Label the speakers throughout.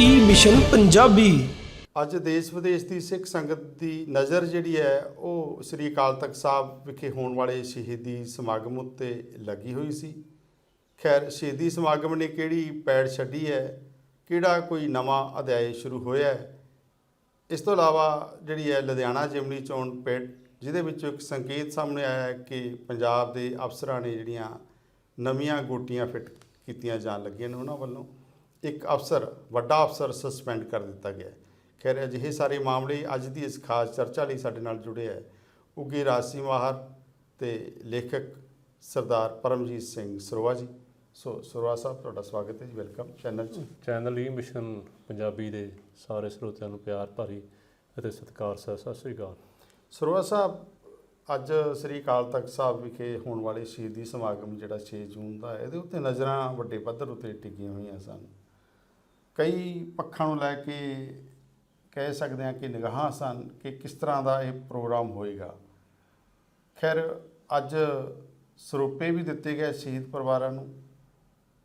Speaker 1: ਈ mission Punjabi.
Speaker 2: ਅੱਜ ਦੇਸ਼ ਵਿਦੇਸ਼ ਦੀ ਸਿੱਖ ਸੰਗਤ ਦੀ ਨਜ਼ਰ ਜਿਹੜੀ ਹੈ, ਉਹ ਸ੍ਰੀ ਅਕਾਲ ਤਖਤ ਸਾਹਿਬ ਵਿਖੇ ਹੋਣ ਵਾਲੇ ਸ਼ਹੀਦੀ ਸਮਾਗਮ ਉੱਤੇ ਲੱਗੀ ਹੋਈ ਸੀ। ਖੈਰ, ਸ਼ਹੀਦੀ ਸਮਾਗਮ ਨੇ ਕਿਹੜੀ ਪੈੜ ਛੱਡੀ ਹੈ, ਕਿਹੜਾ ਕੋਈ ਨਵਾਂ ਅਧਿਆਇ ਸ਼ੁਰੂ ਹੋਇਆ ਹੈ? ਇਸ ਤੋਂ ਇਲਾਵਾ ਜਿਹੜੀ ਹੈ, ਲੁਧਿਆਣਾ ਜਿਮਨੀ ਚੋਣ ਪਿੰਡ, ਜਿਹਦੇ ਵਿੱਚੋਂ ਇੱਕ ਸੰਕੇਤ ਸਾਹਮਣੇ ਆਇਆ ਹੈ ਕਿ ਪੰਜਾਬ ਦੇ ਅਫਸਰਾਂ ਨੇ ਜਿਹੜੀਆਂ ਨਵੀਆਂ ਗੋਟੀਆਂ ਫਿੱਟ ਕੀਤੀਆਂ ਜਾਣ ਲੱਗੀਆਂ ਨੇ ਉਹਨਾਂ ਵੱਲੋਂ। ਇੱਕ ਅਫਸਰ ਵੱਡਾ ਅਫਸਰ ਸਸਪੈਂਡ ਕਰ ਦਿੱਤਾ ਗਿਆ। ਖੈਰ ਅਜਿਹੇ ਸਾਰੇ ਮਾਮਲੇ ਅੱਜ ਦੀ ਇਸ ਖਾਸ ਚਰਚਾ ਲਈ ਸਾਡੇ ਨਾਲ ਜੁੜੇ ਹੈ ਉੱਘੇ ਰਾਜਸੀ ਮਾਹਰ ਤੇ ਲੇਖਕ ਸਰਦਾਰ ਪਰਮਜੀਤ ਸਿੰਘ ਸਰੋਆ ਜੀ। ਸੋ ਸਰੋਆ ਸਾਹਿਬ ਤੁਹਾਡਾ ਸਵਾਗਤ ਹੈ ਜੀ ਵੈਲਕਮ। ਚੈਨਲ 'ਚ।
Speaker 3: ਚੈਨਲ ਹੀ ਮਿਸ਼ਨ ਪੰਜਾਬੀ ਦੇ ਸਾਰੇ ਸਰੋਤਿਆਂ ਨੂੰ ਪਿਆਰ ਭਰੀ ਅਤੇ ਸਤਿਕਾਰ ਸਹਿ ਸਤਿ ਸ੍ਰੀ ਅਕਾਲ।
Speaker 2: ਸਰੋਆ ਸਾਹਿਬ ਅੱਜ ਸ੍ਰੀ ਅਕਾਲ ਤਖਤ ਸਾਹਿਬ ਵਿਖੇ ਹੋਣ ਵਾਲੇ ਸ਼ਹੀਦੀ ਸਮਾਗਮ ਜਿਹੜਾ 6 ਜੂਨ ਦਾ ਹੈ ਇਹਦੇ ਉੱਤੇ ਨਜ਼ਰਾਂ ਵੱਡੇ ਪੱਧਰ ਉੱਤੇ ਟਿਕੀਆਂ ਹੋਈਆਂ ਸਨ। ਕਈ ਪੱਖਾਂ ਨੂੰ ਲੈ ਕੇ ਕਹਿ ਸਕਦੇ ਹਾਂ ਕਿ ਨਿਗਾਹਾਂ ਸਨ ਕਿ ਕਿਸ ਤਰ੍ਹਾਂ ਦਾ ਇਹ ਪ੍ਰੋਗਰਾਮ ਹੋਏਗਾ। ਖੈਰ, ਅੱਜ ਸਰੋਪੇ ਵੀ ਦਿੱਤੇ ਗਏ ਸ਼ਹੀਦ ਪਰਿਵਾਰਾਂ ਨੂੰ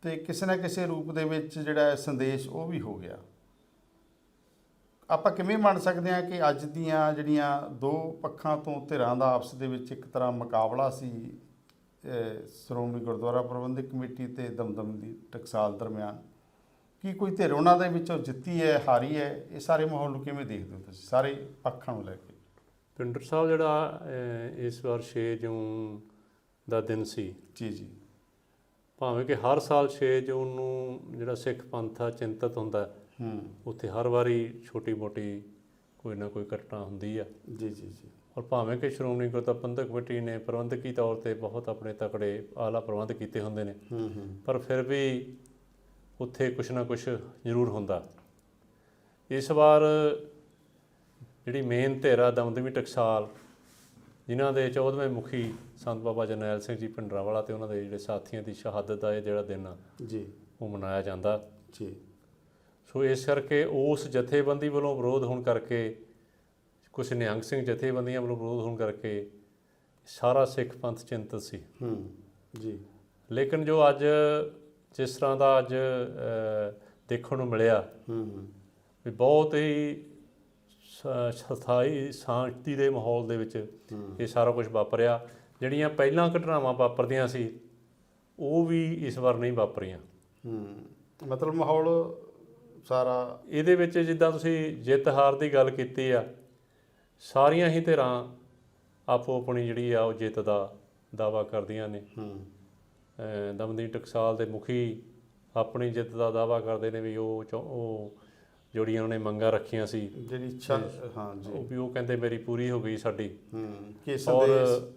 Speaker 2: ਤੇ ਕਿਸੇ ਨਾ ਕਿਸੇ ਰੂਪ ਦੇ ਵਿੱਚ ਜਿਹੜਾ ਸੰਦੇਸ਼ ਉਹ ਵੀ ਹੋ ਗਿਆ। ਆਪਾਂ ਕਿਵੇਂ ਮੰਨ ਸਕਦੇ ਹਾਂ ਕਿ ਅੱਜ ਦੀਆਂ ਜਿਹੜੀਆਂ ਦੋ ਪੱਖਾਂ ਤੋਂ ਧਿਰਾਂ ਦਾ ਆਪਸ ਦੇ ਵਿੱਚ ਇੱਕ ਤਰ੍ਹਾਂ ਮੁਕਾਬਲਾ ਸੀ ਸ਼੍ਰੋਮਣੀ ਗੁਰਦੁਆਰਾ ਪ੍ਰਬੰਧਕ ਕਮੇਟੀ ਤੇ ਦਮਦਮ ਦੀ ਟਕਸਾਲ ਦਰਮਿਆਨ ਕੀ ਕੋਈ ਧਿਰ ਉਹਨਾਂ ਦੇ ਵਿੱਚੋਂ ਜਿੱਤੀ ਹੈ ਹਾਰੀ ਹੈ ਇਹ ਸਾਰੇ ਮਾਹੌਲ ਨੂੰ ਕਿਵੇਂ ਦੇਖਦੇ ਹੋ ਤੁਸੀਂ? ਸਾਰੇ ਪੱਖਾਂ ਨੂੰ ਲੈ ਕੇ।
Speaker 3: ਪਿੰਡਰ ਸਾਹਿਬ ਜਿਹੜਾ ਇਸ ਵਾਰ 6 ਜੂਨ ਦਾ ਦਿਨ ਸੀ।
Speaker 2: ਜੀ ਜੀ।
Speaker 3: ਭਾਵੇਂ ਕਿ ਹਰ ਸਾਲ 6 ਜੂਨ ਨੂੰ ਜਿਹੜਾ ਸਿੱਖ ਪੰਥ ਆ ਚਿੰਤਤ ਹੁੰਦਾ ਹੈ,
Speaker 2: ਹੂੰ।
Speaker 3: ਉੱਥੇ ਹਰ ਵਾਰੀ ਛੋਟੀ ਮੋਟੀ ਕੋਈ ਨਾ ਕੋਈ ਘਟਨਾ ਹੁੰਦੀ ਆ।
Speaker 2: ਜੀ ਜੀ ਜੀ।
Speaker 3: ਔਰ ਭਾਵੇਂ ਕਿ ਸ਼੍ਰੋਮਣੀ ਗੁਰਦੁਆਰਾ ਪ੍ਰਬੰਧਕ ਕਮੇਟੀ ਨੇ ਪ੍ਰਬੰਧਕੀ ਤੌਰ ਤੇ ਬਹੁਤ ਆਪਣੇ ਤਕੜੇ ਆਲਾ ਪ੍ਰਬੰਧ ਕੀਤੇ ਹੁੰਦੇ ਨੇ।
Speaker 2: ਹੂੰ ਹੂੰ।
Speaker 3: ਪਰ ਫਿਰ ਵੀ ਉੱਥੇ ਕੁਛ ਨਾ ਕੁਛ ਜ਼ਰੂਰ ਹੁੰਦਾ। ਇਸ ਵਾਰ ਜਿਹੜੀ ਮੇਨ ਧੇਰਾ ਦਮਦਮੀ ਟਕਸਾਲ ਜਿਨ੍ਹਾਂ ਦੇ 14ਵੇਂ ਮੁਖੀ ਸੰਤ ਬਾਬਾ ਜਰਨੈਲ ਸਿੰਘ ਜੀ ਭਿੰਡਰਾਂਵਾਲਾ ਤੇ ਉਹਨਾਂ ਦੇ ਜਿਹੜੇ ਸਾਥੀਆਂ ਦੀ ਸ਼ਹਾਦਤ ਦਾ ਇਹ ਜਿਹੜਾ ਦਿਨ ਆ
Speaker 2: ਜੀ।
Speaker 3: ਉਹ ਮਨਾਇਆ ਜਾਂਦਾ।
Speaker 2: ਜੀ।
Speaker 3: ਸੋ ਇਸ ਕਰਕੇ ਉਸ ਜਥੇਬੰਦੀ ਵੱਲੋਂ ਵਿਰੋਧ ਹੋਣ ਕਰਕੇ ਕੁਝ ਨਿਹੰਗ ਸਿੰਘ ਜਥੇਬੰਦੀਆਂ ਵੱਲੋਂ ਵਿਰੋਧ ਹੋਣ ਕਰਕੇ ਸਾਰਾ ਸਿੱਖ ਪੰਥ ਚਿੰਤਤ ਸੀ।
Speaker 2: ਹੂੰ ਜੀ।
Speaker 3: ਲੇਕਿਨ ਜੋ ਅੱਜ ਜਿਸ ਤਰ੍ਹਾਂ ਦਾ ਅੱਜ ਦੇਖਣ ਨੂੰ ਮਿਲਿਆ।
Speaker 2: ਹੂੰ।
Speaker 3: ਵੀ ਬਹੁਤ ਹੀ ਸਥਾਈ ਸ਼ਾਂਤੀ ਦੇ ਮਾਹੌਲ ਦੇ ਵਿੱਚ ਇਹ ਸਾਰਾ ਕੁਝ ਵਾਪਰਿਆ। ਜਿਹੜੀਆਂ ਪਹਿਲਾਂ ਘਟਨਾਵਾਂ ਵਾਪਰਦੀਆਂ ਸੀ ਉਹ ਵੀ ਇਸ ਵਾਰ ਨਹੀਂ ਵਾਪਰੀਆਂ।
Speaker 2: ਹੂੰ। ਮਤਲਬ ਮਾਹੌਲ ਸਾਰਾ
Speaker 3: ਇਹਦੇ ਵਿੱਚ ਜਿੱਦਾਂ ਤੁਸੀਂ ਜਿੱਤ ਹਾਰ ਦੀ ਗੱਲ ਕੀਤੀ ਆ ਸਾਰੀਆਂ ਹੀ ਧਿਰਾਂ ਆਪੋ ਆਪਣੀ ਜਿਹੜੀ ਆ ਉਹ ਜਿੱਤ ਦਾ ਦਾਵਾ ਕਰਦੀਆਂ ਨੇ।
Speaker 2: ਹੂੰ।
Speaker 3: ਅਹ ਦਮਦਮੀ ਟਕਸਾਲ ਦੇ ਮੁਖੀ ਆਪਣੀ ਜਿੱਤ ਦਾ ਦਾਵਾ ਕਰਦੇ ਨੇ ਵੀ ਉਹ ਉਹ ਜਿਹੜੀਆਂ ਉਹਨੇ ਮੰਗਾਂ ਰੱਖੀਆਂ ਸੀ।
Speaker 2: ਜਿਹੜੀ ਇੱਛਾ ਹਾਂ ਜੀ।
Speaker 3: ਉਹ ਵੀ ਉਹ ਕਹਿੰਦੇ ਮੇਰੀ ਪੂਰੀ ਹੋ ਗਈ ਸਾਡੀ।
Speaker 2: ਹੂੰ ਕਿ ਸੰਦੇਸ਼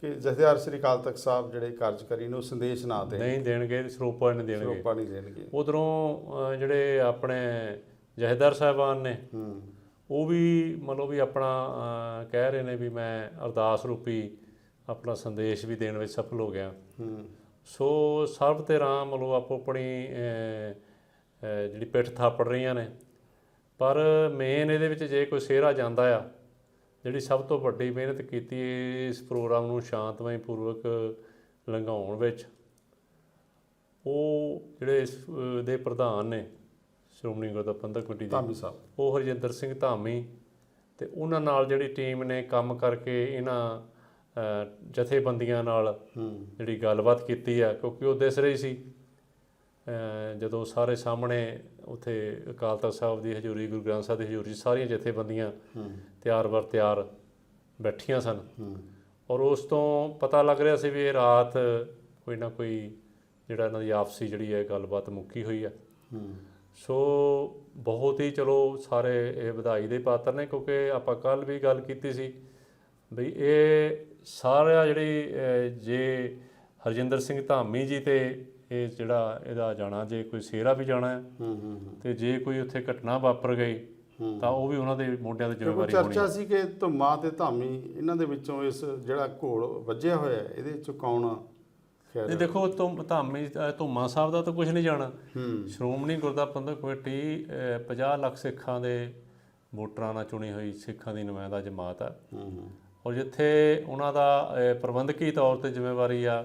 Speaker 2: ਕਿ ਜਥੇਦਾਰ ਸ੍ਰੀ ਅਕਾਲ ਤਖਤ ਸਾਹਿਬ ਜਿਹੜੇ ਕਾਰਜਕਾਰੀ ਨੇ ਉਹ ਸੰਦੇਸ਼ ਨਾ ਦੇਣ।
Speaker 3: ਨਹੀਂ ਦੇਣਗੇ ਸਰੋਪਾ ਨਹੀਂ ਦੇਣਗੇ।
Speaker 2: ਸਰੋਪਾ ਨਹੀਂ ਦੇਣਗੇ।
Speaker 3: ਉਧਰੋਂ ਜਿਹੜੇ ਆਪਣੇ ਜਹੇਦਾਰ ਸਾਹਿਬਾਨ ਨੇ
Speaker 2: ਹੂੰ।
Speaker 3: ਉਹ ਵੀ ਮਤਲਬ ਵੀ ਆਪਣਾ ਕਹਿ ਰਹੇ ਨੇ ਵੀ ਮੈਂ ਅਰਦਾਸ ਰੂਪੀ ਆਪਣਾ ਸੰਦੇਸ਼ ਵੀ ਦੇਣ ਵਿੱਚ ਸਫਲ ਹੋ ਗਿਆ।
Speaker 2: ਹੂੰ।
Speaker 3: ਸੋ ਸਰਬ ਤੇ ਰਾਮ ਮਤਲਬ ਆਪੋ ਆਪਣੀ ਜਿਹੜੀ ਪਿੱਠ ਥਾਪੜ ਰਹੀਆਂ ਨੇ। ਪਰ ਮੇਨ ਇਹਦੇ ਵਿੱਚ ਜੇ ਕੋਈ ਸਿਹਰਾ ਜਾਂਦਾ ਆ ਜਿਹੜੀ ਸਭ ਤੋਂ ਵੱਡੀ ਮਿਹਨਤ ਕੀਤੀ ਇਸ ਪ੍ਰੋਗਰਾਮ ਨੂੰ ਸ਼ਾਂਤਮਈ ਪੂਰਵਕ ਲੰਘਾਉਣ ਵਿੱਚ ਉਹ ਜਿਹੜੇ ਇਸ ਦੇ ਪ੍ਰਧਾਨ ਨੇ ਸ਼੍ਰੋਮਣੀ ਗੁਰਦੁਆਰਾ ਪ੍ਰਬੰਧਕ ਕਮੇਟੀ ਦੇ
Speaker 2: ਧਾਮੀ ਸਾਹਿਬ।
Speaker 3: ਉਹ ਹਰਜਿੰਦਰ ਸਿੰਘ ਧਾਮੀ ਤੇ ਉਹਨਾਂ ਨਾਲ ਜਿਹੜੀ ਟੀਮ ਨੇ ਕੰਮ ਕਰਕੇ ਇਹਨਾਂ ਜਥੇਬੰਦੀਆਂ ਨਾਲ ਜਿਹੜੀ ਗੱਲਬਾਤ ਕੀਤੀ ਆ ਕਿਉਂਕਿ ਉਹ ਦਿਸ ਰਹੀ ਸੀ। ਜਦੋਂ ਸਾਰੇ ਸਾਹਮਣੇ ਉਥੇ ਅਕਾਲ ਤਖਤ ਸਾਹਿਬ ਦੀ ਹਜ਼ੂਰੀ ਗੁਰੂ ਗ੍ਰੰਥ ਸਾਹਿਬ ਦੀ ਹਜ਼ੂਰੀ ਸਾਰੀਆਂ ਜਥੇਬੰਦੀਆਂ
Speaker 2: ਹੂੰ।
Speaker 3: ਤਿਆਰ ਬੈਠੀਆਂ ਸਨ। ਔਰ ਉਸ ਤੋਂ ਪਤਾ ਲੱਗ ਰਿਹਾ ਸੀ ਵੀ ਇਹ ਰਾਤ ਕੋਈ ਨਾ ਕੋਈ ਜਿਹੜਾ ਇਹਨਾਂ ਦੀ ਆਪਸੀ ਜਿਹੜੀ ਹੈ ਗੱਲਬਾਤ ਮੁੱਕੀ ਹੋਈ ਆ।
Speaker 2: ਹੂੰ।
Speaker 3: ਸੋ ਬਹੁਤ ਹੀ ਚਲੋ ਸਾਰੇ ਇਹ ਵਧਾਈ ਦੇ ਪਾਤਰ ਨੇ ਕਿਉਂਕਿ ਆਪਾਂ ਕੱਲ ਵੀ ਗੱਲ ਕੀਤੀ ਸੀ ਬਈ ਇਹ ਸਾਰਾ ਜਿਹੜੀ ਜੇ ਹਰਜਿੰਦਰ ਸਿੰਘ ਧਾਮੀ ਜੀ ਤੇ ਇਹ ਜਿਹੜਾ ਇਹਦਾ ਜਾਣਾ ਜੇ ਕੋਈ ਸੇਰਾ ਵੀ ਜਾਣਾ ਹੈ
Speaker 2: ਹੂੰ ਹੂੰ
Speaker 3: ਤੇ ਜੇ ਕੋਈ ਉੱਥੇ ਘਟਨਾ ਵਾਪਰ ਗਈ। ਤਾਂ ਉਹ ਵੀ ਉਹਨਾਂ ਦੇ ਮੋਢਿਆਂ ਤੇ ਜ਼ਿੰਮੇਵਾਰੀ ਹੋਣੀ
Speaker 2: ਚਰਚਾ ਸੀ ਕਿ ਧੁੰਮਾ ਤੇ ਧਾਮੀ ਇਹਨਾਂ ਦੇ ਵਿੱਚੋਂ ਇਸ ਜਿਹੜਾ ਘੋਲ ਵੱਜਿਆ ਹੋਇਆ ਹੈ, ਇਹਦੇ ਚ ਕੌਣ
Speaker 3: ਨਹੀਂ ਦੇਖੋ ਧੁੰਮ ਧਾਮੀ ਧੁੰਮਾ ਸਾਹਿਬ ਦਾ ਤਾਂ ਕੁਝ ਨਹੀਂ ਜਾਣਾ।
Speaker 2: ਹੂੰ।
Speaker 3: ਸ਼੍ਰੋਮਣੀ ਗੁਰਦੁਆਰਾ ਪ੍ਰਬੰਧਕ ਕਮੇਟੀ ਅਹ, 50 ਲੱਖ ਸਿੱਖਾਂ ਦੇ ਵੋਟਰਾਂ ਨਾਲ ਚੁਣੀ ਹੋਈ ਸਿੱਖਾਂ ਦੀ ਨੁਮਾਇੰਦਾ ਜਮਾਤ ਆ।
Speaker 2: ਹੂੰ ਹੂੰ।
Speaker 3: ਔਰ ਜਿੱਥੇ ਉਹਨਾਂ ਦਾ ਪ੍ਰਬੰਧਕੀ ਤੌਰ ਤੇ ਜ਼ਿੰਮੇਵਾਰੀ ਆ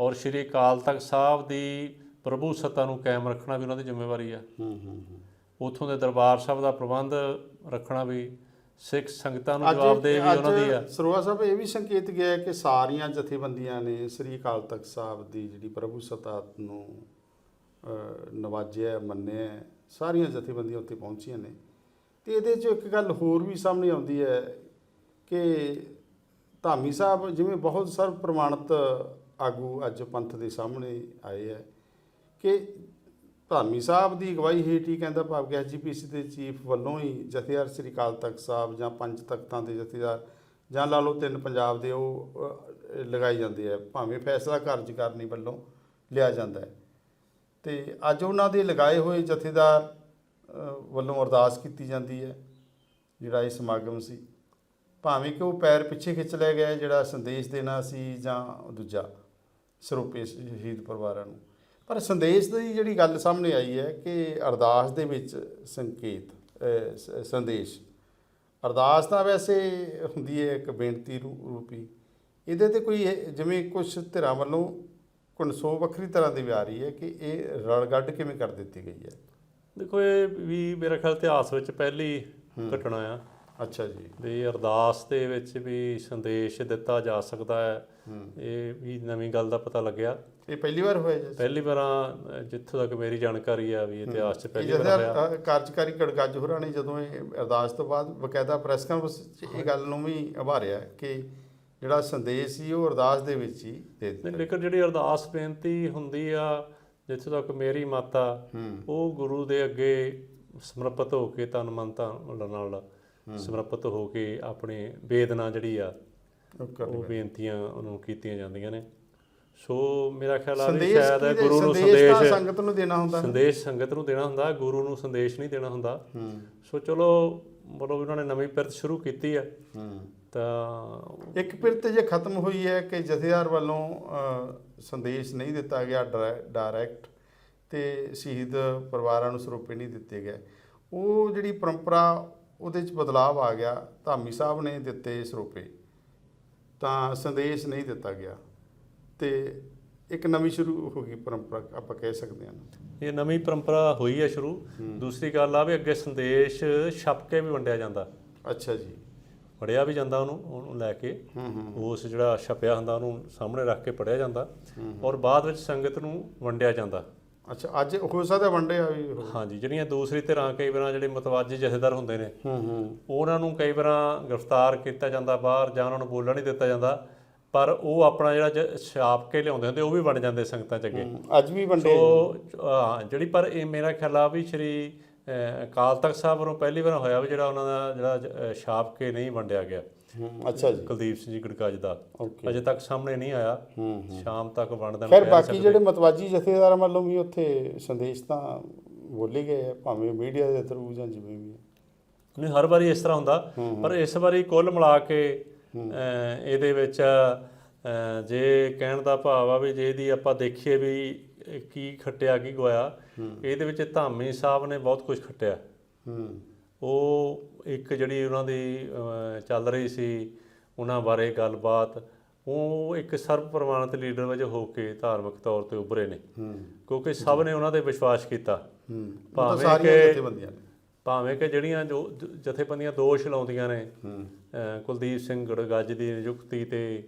Speaker 3: ਔਰ ਸ਼੍ਰੀ ਅਕਾਲ ਤਖਤ ਸਾਹਿਬ ਦੀ ਪ੍ਰਭੂ ਸੱਤਾ ਨੂੰ ਕਾਇਮ ਰੱਖਣਾ ਵੀ ਉਹਨਾਂ ਦੀ ਜ਼ਿੰਮੇਵਾਰੀ ਆ।
Speaker 2: ਹੂੰ ਹੂੰ
Speaker 3: ਉਥੋਂ ਦੇ ਦਰਬਾਰ ਸਾਹਿਬ ਦਾ ਪ੍ਰਬੰਧ ਰੱਖਣਾ ਵੀ ਸਿੱਖ ਸੰਗਤਾਂ ਨੂੰ ਜਵਾਬਦੇਹੀ ਵੀ ਉਹਨਾਂ ਦੀ ਆ।
Speaker 2: ਸਰੋਆ ਸਾਹਿਬ ਇਹ ਵੀ ਸੰਕੇਤ ਗਿਆ ਕਿ ਸਾਰੀਆਂ ਜਥੇਬੰਦੀਆਂ ਨੇ ਸ੍ਰੀ ਅਕਾਲ ਤਖਤ ਸਾਹਿਬ ਦੀ ਜਿਹੜੀ ਪ੍ਰਭੂ ਸਤਾਤ ਨੂੰ ਨਵਾਜਿਆ ਮੰਨਿਆ। ਸਾਰੀਆਂ ਜਥੇਬੰਦੀਆਂ ਉੱਤੇ ਪਹੁੰਚੀਆਂ ਨੇ। ਤੇ ਇਹਦੇ 'ਚ ਇੱਕ ਗੱਲ ਹੋਰ ਵੀ ਸਾਹਮਣੇ ਆਉਂਦੀ ਹੈ ਕਿ ਧਾਮੀ ਸਾਹਿਬ ਜਿਵੇਂ ਬਹੁਤ ਸਰਵ ਪ੍ਰਮਾਣਿਤ ਆਗੂ ਅੱਜ ਪੰਥ ਦੇ ਸਾਹਮਣੇ ਆਏ ਹੈ ਕਿ ਧਾਮੀ ਸਾਹਿਬ ਦੀ ਅਗਵਾਈ ਹੇਠ ਹੀ ਕਹਿੰਦਾ ਭਾਵ ਕਿ ਐਜੀਪੀਸੀ ਦੇ ਚੀਫ ਵੱਲੋਂ ਹੀ ਜਥੇਦਾਰ ਸ੍ਰੀ ਅਕਾਲ ਤਖਤ ਸਾਹਿਬ ਜਾਂ ਪੰਜ ਤਖਤਾਂ ਦੇ ਜਥੇਦਾਰ ਜਾਂ ਲਾ ਲਓ ਤਿੰਨ ਪੰਜਾਬ ਦੇ ਉਹ ਅਹ, ਲਗਾਏ ਜਾਂਦੇ ਆ ਭਾਵੇਂ ਫੈਸਲਾ ਕਾਰਜਕਾਰਨੀ ਵੱਲੋਂ ਲਿਆ ਜਾਂਦਾ ਹੈ। ਤੇ ਅੱਜ ਉਹਨਾਂ ਦੇ ਲਗਾਏ ਹੋਏ ਜਥੇਦਾਰ ਵੱਲੋਂ ਅਰਦਾਸ ਕੀਤੀ ਜਾਂਦੀ ਹੈ ਜਿਹੜਾ ਇਹ ਸਮਾਗਮ ਸੀ। ਭਾਵੇਂ ਕਿ ਉਹ ਪੈਰ ਪਿੱਛੇ ਖਿੱਚ ਲਿਆ ਗਿਆ ਜਿਹੜਾ ਸੰਦੇਸ਼ ਦੇਣਾ ਸੀ ਜਾਂ ਦੂਜਾ ਸਰੂਪੇ ਸ਼ਹੀਦ ਪਰਿਵਾਰਾਂ ਨੂੰ। ਪਰ ਸੰਦੇਸ਼ ਦੀ ਜਿਹੜੀ ਗੱਲ ਸਾਹਮਣੇ ਆਈ ਹੈ ਕਿ ਅਰਦਾਸ ਦੇ ਵਿੱਚ ਸੰਕੇਤ ਸੰਦੇਸ਼। ਅਰਦਾਸ ਤਾਂ ਵੈਸੇ ਹੁੰਦੀ ਹੈ ਇੱਕ ਬੇਨਤੀ ਰੂਪੀ। ਇਹਦੇ ਤੇ ਕੋਈ ਜਿਵੇਂ ਕੁਝ ਧਿਰਾਂ ਵੱਲੋਂ ਕਨਸੋ ਵੱਖਰੀ ਤਰ੍ਹਾਂ ਦੀ ਵੀ ਆ ਰਹੀ ਹੈ ਕਿ ਇਹ ਰਲਗੱਡ ਕਿਵੇਂ ਕਰ ਦਿੱਤੀ ਗਈ ਹੈ?
Speaker 3: ਦੇਖੋ ਇਹ ਵੀ ਮੇਰੇ ਖਿਆਲ ਇਤਿਹਾਸ ਵਿੱਚ ਪਹਿਲੀ ਘਟਨਾ ਆ।
Speaker 2: ਅੱਛਾ ਜੀ।
Speaker 3: ਵੀ ਅਰਦਾਸ ਦੇ ਵਿੱਚ ਵੀ ਸੰਦੇਸ਼ ਦਿੱਤਾ ਜਾ ਸਕਦਾ ਹੈ। ਇਹ ਵੀ ਨਵੀਂ ਗੱਲ ਦਾ ਪਤਾ ਲੱਗਿਆ।
Speaker 2: ਇਹ ਪਹਿਲੀ ਵਾਰ ਹੋਇਆ ਜੀ
Speaker 3: ਪਹਿਲੀ ਵਾਰਾਂ ਜਿੱਥੋਂ ਤੱਕ ਮੇਰੀ ਜਾਣਕਾਰੀ ਆ ਵੀ ਇਤਿਹਾਸ 'ਚ ਪਹਿਲੀ ਵਾਰ ਹੋਇਆ।
Speaker 2: ਕਾਰਜਕਾਰੀ ਗੜਗੱਜ ਹੋਰਾਂ ਨੇ ਜਦੋਂ ਇਹ ਅਰਦਾਸ ਤੋਂ ਬਾਅਦ ਬਕਾਇਦਾ ਪ੍ਰੈਸ ਕਾਨਫਰੰਸ 'ਚ ਇਹ ਗੱਲ ਨੂੰ ਵੀ ਉਭਾਰਿਆ ਕਿ ਜਿਹੜਾ ਸੰਦੇਸ਼ ਸੀ ਉਹ ਅਰਦਾਸ ਦੇ ਵਿੱਚ ਹੀ ਦੇ ਦਿੱਤਾ।
Speaker 3: ਲੇਕਿਨ ਜਿਹੜੀ ਅਰਦਾਸ ਬੇਨਤੀ ਹੁੰਦੀ ਆ ਜਿੱਥੋਂ ਤੱਕ ਮੇਰੀ ਮਾਤਾ ਉਹ ਗੁਰੂ ਦੇ ਅੱਗੇ ਸਮਰਪਿਤ ਹੋ ਕੇ ਤਨ ਮਨ ਧਨ ਨਾਲ ਸਮਰਪਿਤ ਹੋ ਕੇ ਆਪਣੇ ਵੇਦਨਾ ਜਿਹੜੀ ਆ
Speaker 2: ਉਹ
Speaker 3: ਬੇਨਤੀਆਂ ਉਹਨੂੰ ਕੀਤੀਆਂ ਜਾਂਦੀਆਂ ਨੇ। ਸੋ ਮੇਰਾ ਖਿਆਲ ਆ ਵੀ ਸ਼ਾਇਦ ਗੁਰੂ ਨੂੰ
Speaker 2: ਸੰਦੇਸ਼ ਸੰਗਤ ਨੂੰ ਦੇਣਾ ਹੁੰਦਾ।
Speaker 3: ਸੰਦੇਸ਼ ਸੰਗਤ ਨੂੰ ਦੇਣਾ ਹੁੰਦਾ ਗੁਰੂ ਨੂੰ ਸੰਦੇਸ਼ ਨਹੀਂ ਦੇਣਾ ਹੁੰਦਾ।
Speaker 2: ਹੂੰ।
Speaker 3: ਸੋ ਚਲੋ ਮਤਲਬ ਉਹਨਾਂ ਨੇ ਨਵੀਂ ਪਿਰਤ ਸ਼ੁਰੂ ਕੀਤੀ ਆ।
Speaker 2: ਹੂੰ।
Speaker 3: ਤਾਂ
Speaker 2: ਇੱਕ ਪਿਰਤ ਜੇ ਖਤਮ ਹੋਈ ਹੈ ਕਿ ਜਥੇਦਾਰ ਵੱਲੋਂ ਸੰਦੇਸ਼ ਨਹੀਂ ਦਿੱਤਾ ਗਿਆ ਡਾਇਰੈ- ਡਾਇਰੈਕਟ ਤੇ ਸ਼ਹੀਦ ਪਰਿਵਾਰਾਂ ਨੂੰ ਸਰੂਪੇ ਨਹੀਂ ਦਿੱਤੇ ਗਏ। ਉਹ ਜਿਹੜੀ ਪਰੰਪਰਾ ਉਹਦੇ ਚ ਬਦਲਾਅ ਆ ਗਿਆ ਧਾਮੀ ਸਾਹਿਬ ਨੇ ਦਿੱਤੇ ਸਰੂਪੇ। ਤਾਂ ਸੰਦੇਸ਼ ਨਹੀਂ ਦਿੱਤਾ ਗਿਆ। ਤੇ ਇੱਕ ਨਵੀਂ ਸ਼ੁਰੂ ਹੋ ਗਈ ਪਰੰਪਰਾ ਆਪਾਂ ਕਹਿ ਸਕਦੇ ਹਾਂ।
Speaker 3: ਇਹ ਨਵੀਂ ਪਰੰਪਰਾ ਹੋਈ ਹੈ ਸ਼ੁਰੂ। ਦੂਸਰੀ ਗੱਲ ਆ ਵੀ ਅੱਗੇ ਸੰਦੇਸ਼ ਛਪ ਕੇ ਵੀ ਵੰਡਿਆ ਜਾਂਦਾ।
Speaker 2: ਅੱਛਾ ਜੀ।
Speaker 3: ਪੜਿਆ ਵੀ ਜਾਂਦਾ ਉਹਨੂੰ ਉਹਨੂੰ ਲੈ ਕੇ। ਉਸ ਜਿਹੜਾ ਛਪਿਆ ਹੁੰਦਾ ਉਹਨੂੰ ਸਾਹਮਣੇ ਰੱਖ ਕੇ ਪੜਿਆ ਜਾਂਦਾ। ਔਰ ਬਾਅਦ ਵਿੱਚ ਸੰਗਤ ਨੂੰ ਵੰਡਿਆ ਜਾਂਦਾ।
Speaker 2: ਅੱਛਾ ਅੱਜ ਹੋ ਸਕਦਾ ਵੰਡਿਆ ਵੀ ਹੋਵੇ।
Speaker 3: ਹਾਂਜੀ ਜਿਹੜੀਆਂ ਦੂਸਰੀ ਧਿਰਾਂ ਕਈ ਵਾਰਾਂ ਜਿਹੜੇ ਮਤਵਾਜੀ ਜਥੇਦਾਰ ਹੁੰਦੇ ਨੇ
Speaker 2: ਹੂੰ ਹੂੰ।
Speaker 3: ਉਹਨਾਂ ਨੂੰ ਕਈ ਵਾਰਾਂ ਗ੍ਰਿਫਤਾਰ ਕੀਤਾ ਜਾਂਦਾ ਬਾਹਰ ਜਾਂ ਉਹਨਾਂ ਨੂੰ ਬੋਲਣ ਨਹੀਂ ਦਿੱਤਾ ਜਾਂਦਾ ਪਰ ਉਹ ਆਪਣਾ ਜਿਹੜਾ ਛਾਪ ਕੇ ਲਿਆਉਂਦੇ ਹੁੰਦੇ ਉਹ ਵੀ ਵੰਡ ਜਾਂਦੇ ਸੰਗਤਾਂ ਚ ਅੱਗੇ।
Speaker 2: ਅੱਜ ਵੀ ਵੰਡੇ
Speaker 3: ਸੋ ਹਾਂ, ਜਿਹੜੀ ਪਰ ਇਹ ਮੇਰਾ ਖਿਆਲ ਆ ਵੀ ਸ਼੍ਰੀ ਅਕਾਲ ਤਖਤ ਸਾਹਿਬ ਵੱਲੋਂ ਪਹਿਲੀ ਵਾਰ ਹੋਇਆ ਵੀ ਜਿਹੜਾ ਉਹਨਾਂ ਦਾ ਜਿਹੜਾ ਛਾਪ ਕੇ ਨਹੀਂ ਵੰਡਿਆ ਗਿਆ।
Speaker 2: ਅੱਛਾ ਜੀ।
Speaker 3: ਕੁਲਦੀਪ ਸਿੰਘ ਜੀ ਗੜਗੱਜ ਦਾ। ਅਜੇ ਤੱਕ ਸਾਹਮਣੇ ਨਹੀਂ ਆਇਆ। ਸ਼ਾਮ ਤੱਕ
Speaker 2: ਖੈਰ
Speaker 3: ਕਹਿ
Speaker 2: ਬਾਕੀ। ਜਿਹੜੇ ਮਤਵਾਜੀ ਜਥੇਦਾਰਾਂ ਵੱਲੋਂ ਵੀ ਉੱਥੇ ਸੰਦੇਸ਼ ਤਾਂ ਬੋਲੇ ਗਏ ਭਾਵੇਂ ਮੀਡੀਆ ਦੇ ਥਰੂ ਜਾਂ ਜਿਵੇਂ ਵੀ
Speaker 3: ਨਹੀਂ ਹਰ ਵਾਰੀ ਇਸ ਤਰ੍ਹਾਂ ਹੁੰਦਾ। ਪਰ ਇਸ ਵਾਰੀ ਕੁੱਲ ਮਿਲਾ ਕੇ ਇਹਦੇ ਵਿੱਚ ਜੇ ਕਹਿਣ ਦਾ ਭਾਵ ਆ ਵੀ ਜੇ ਇਹਦੀ ਆਪਾਂ ਦੇਖੀਏ ਵੀ ਕੀ ਖੱਟਿਆ ਕੀ ਗੋਇਆ ਇਹਦੇ ਵਿੱਚ ਧਾਮੀ ਸਾਹਿਬ ਨੇ ਬਹੁਤ ਕੁਝ ਖੱਟਿਆ।
Speaker 2: ਹੂੰ।
Speaker 3: ਉਹ ਇੱਕ ਜਿਹੜੀ ਉਹਨਾਂ ਦੀ ਚੱਲ ਰਹੀ ਸੀ ਉਹਨਾਂ ਬਾਰੇ ਗੱਲਬਾਤ ਉਹ ਇੱਕ ਸਰਬ ਪ੍ਰਵਾਨਿਤ ਲੀਡਰ ਵਜੋਂ ਹੋ ਕੇ ਧਾਰਮਿਕ ਤੌਰ ਤੇ ਉੱਭਰੇ ਨੇ। ਕਿਉਂਕਿ ਸਭ ਨੇ ਉਹਨਾਂ ਤੇ ਵਿਸ਼ਵਾਸ ਕੀਤਾ। ਭਾਵੇਂ ਕਿ- ਭਾਵੇਂ ਕਿ ਜਿਹੜੀਆਂ ਜੋ ਜਥੇਬੰਦੀਆਂ ਦੋਸ਼ ਲਾਉਂਦੀਆਂ ਨੇ ਕੁਲਦੀਪ ਸਿੰਘ ਗੜਗੱਜ ਦੀ ਨਿਯੁਕਤੀ ਤੇ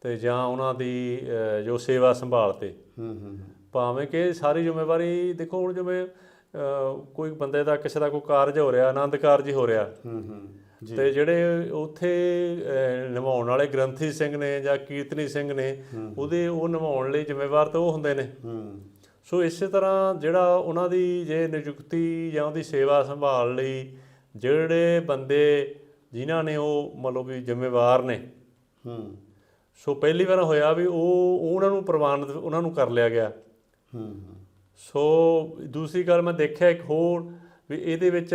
Speaker 3: ਤੇ ਜਾਂ ਉਹਨਾਂ ਦੀ ਜੋ ਸੇਵਾ ਸੰਭਾਲ ਤੇ। ਭਾਵੇਂ ਕਿ ਸਾਰੀ ਜ਼ਿੰਮੇਵਾਰੀ ਦੇਖੋ ਹੁਣ ਜਿਵੇਂ ਕੋਈ ਬੰਦੇ ਦਾ ਕਿਸੇ ਦਾ ਕੋਈ ਕਾਰਜ ਹੋ ਰਿਹਾ ਆਨੰਦ ਕਾਰਜ ਹੀ ਰਿਹਾ।
Speaker 2: ਹੂੰ ਹੂੰ
Speaker 3: ਤੇ ਜਿਹੜੇ ਉੱਥੇ ਨਿਭਾਉਣ ਵਾਲੇ ਗ੍ਰੰਥੀ ਸਿੰਘ ਨੇ ਜਾਂ ਕੀਰਤਨੀ ਸਿੰਘ ਨੇ ਉਹਦੇ ਉਹ ਨਿਭਾਉਣ ਲਈ ਜ਼ਿੰਮੇਵਾਰ ਤਾਂ ਉਹ ਹੁੰਦੇ ਨੇ।
Speaker 2: ਹੂੰ।
Speaker 3: ਸੋ ਇਸੇ ਤਰ੍ਹਾਂ ਜਿਹੜਾ ਉਹਨਾਂ ਦੀ ਜੇ ਨਿਯੁਕਤੀ ਜਾਂ ਉਹਦੀ ਸੇਵਾ ਸੰਭਾਲ ਲਈ ਜਿਹੜੇ ਬੰਦੇ ਜਿਨ੍ਹਾਂ ਨੇ ਉਹ ਮਤਲਬ ਵੀ ਜ਼ਿੰਮੇਵਾਰ ਨੇ।
Speaker 2: ਹੂੰ।
Speaker 3: ਸੋ ਪਹਿਲੀ ਵਾਰ ਹੋਇਆ ਵੀ ਉਹ ਉਹਨਾਂ ਨੂੰ ਪ੍ਰਵਾਨਿਤ ਉਹਨਾਂ ਨੂੰ ਕਰ ਲਿਆ ਗਿਆ।
Speaker 2: ਹੂੰ।
Speaker 3: ਸੋ ਦੂਸਰੀ ਗੱਲ ਮੈਂ ਦੇਖਿਆ ਇੱਕ ਹੋਰ ਵੀ ਇਹਦੇ ਵਿੱਚ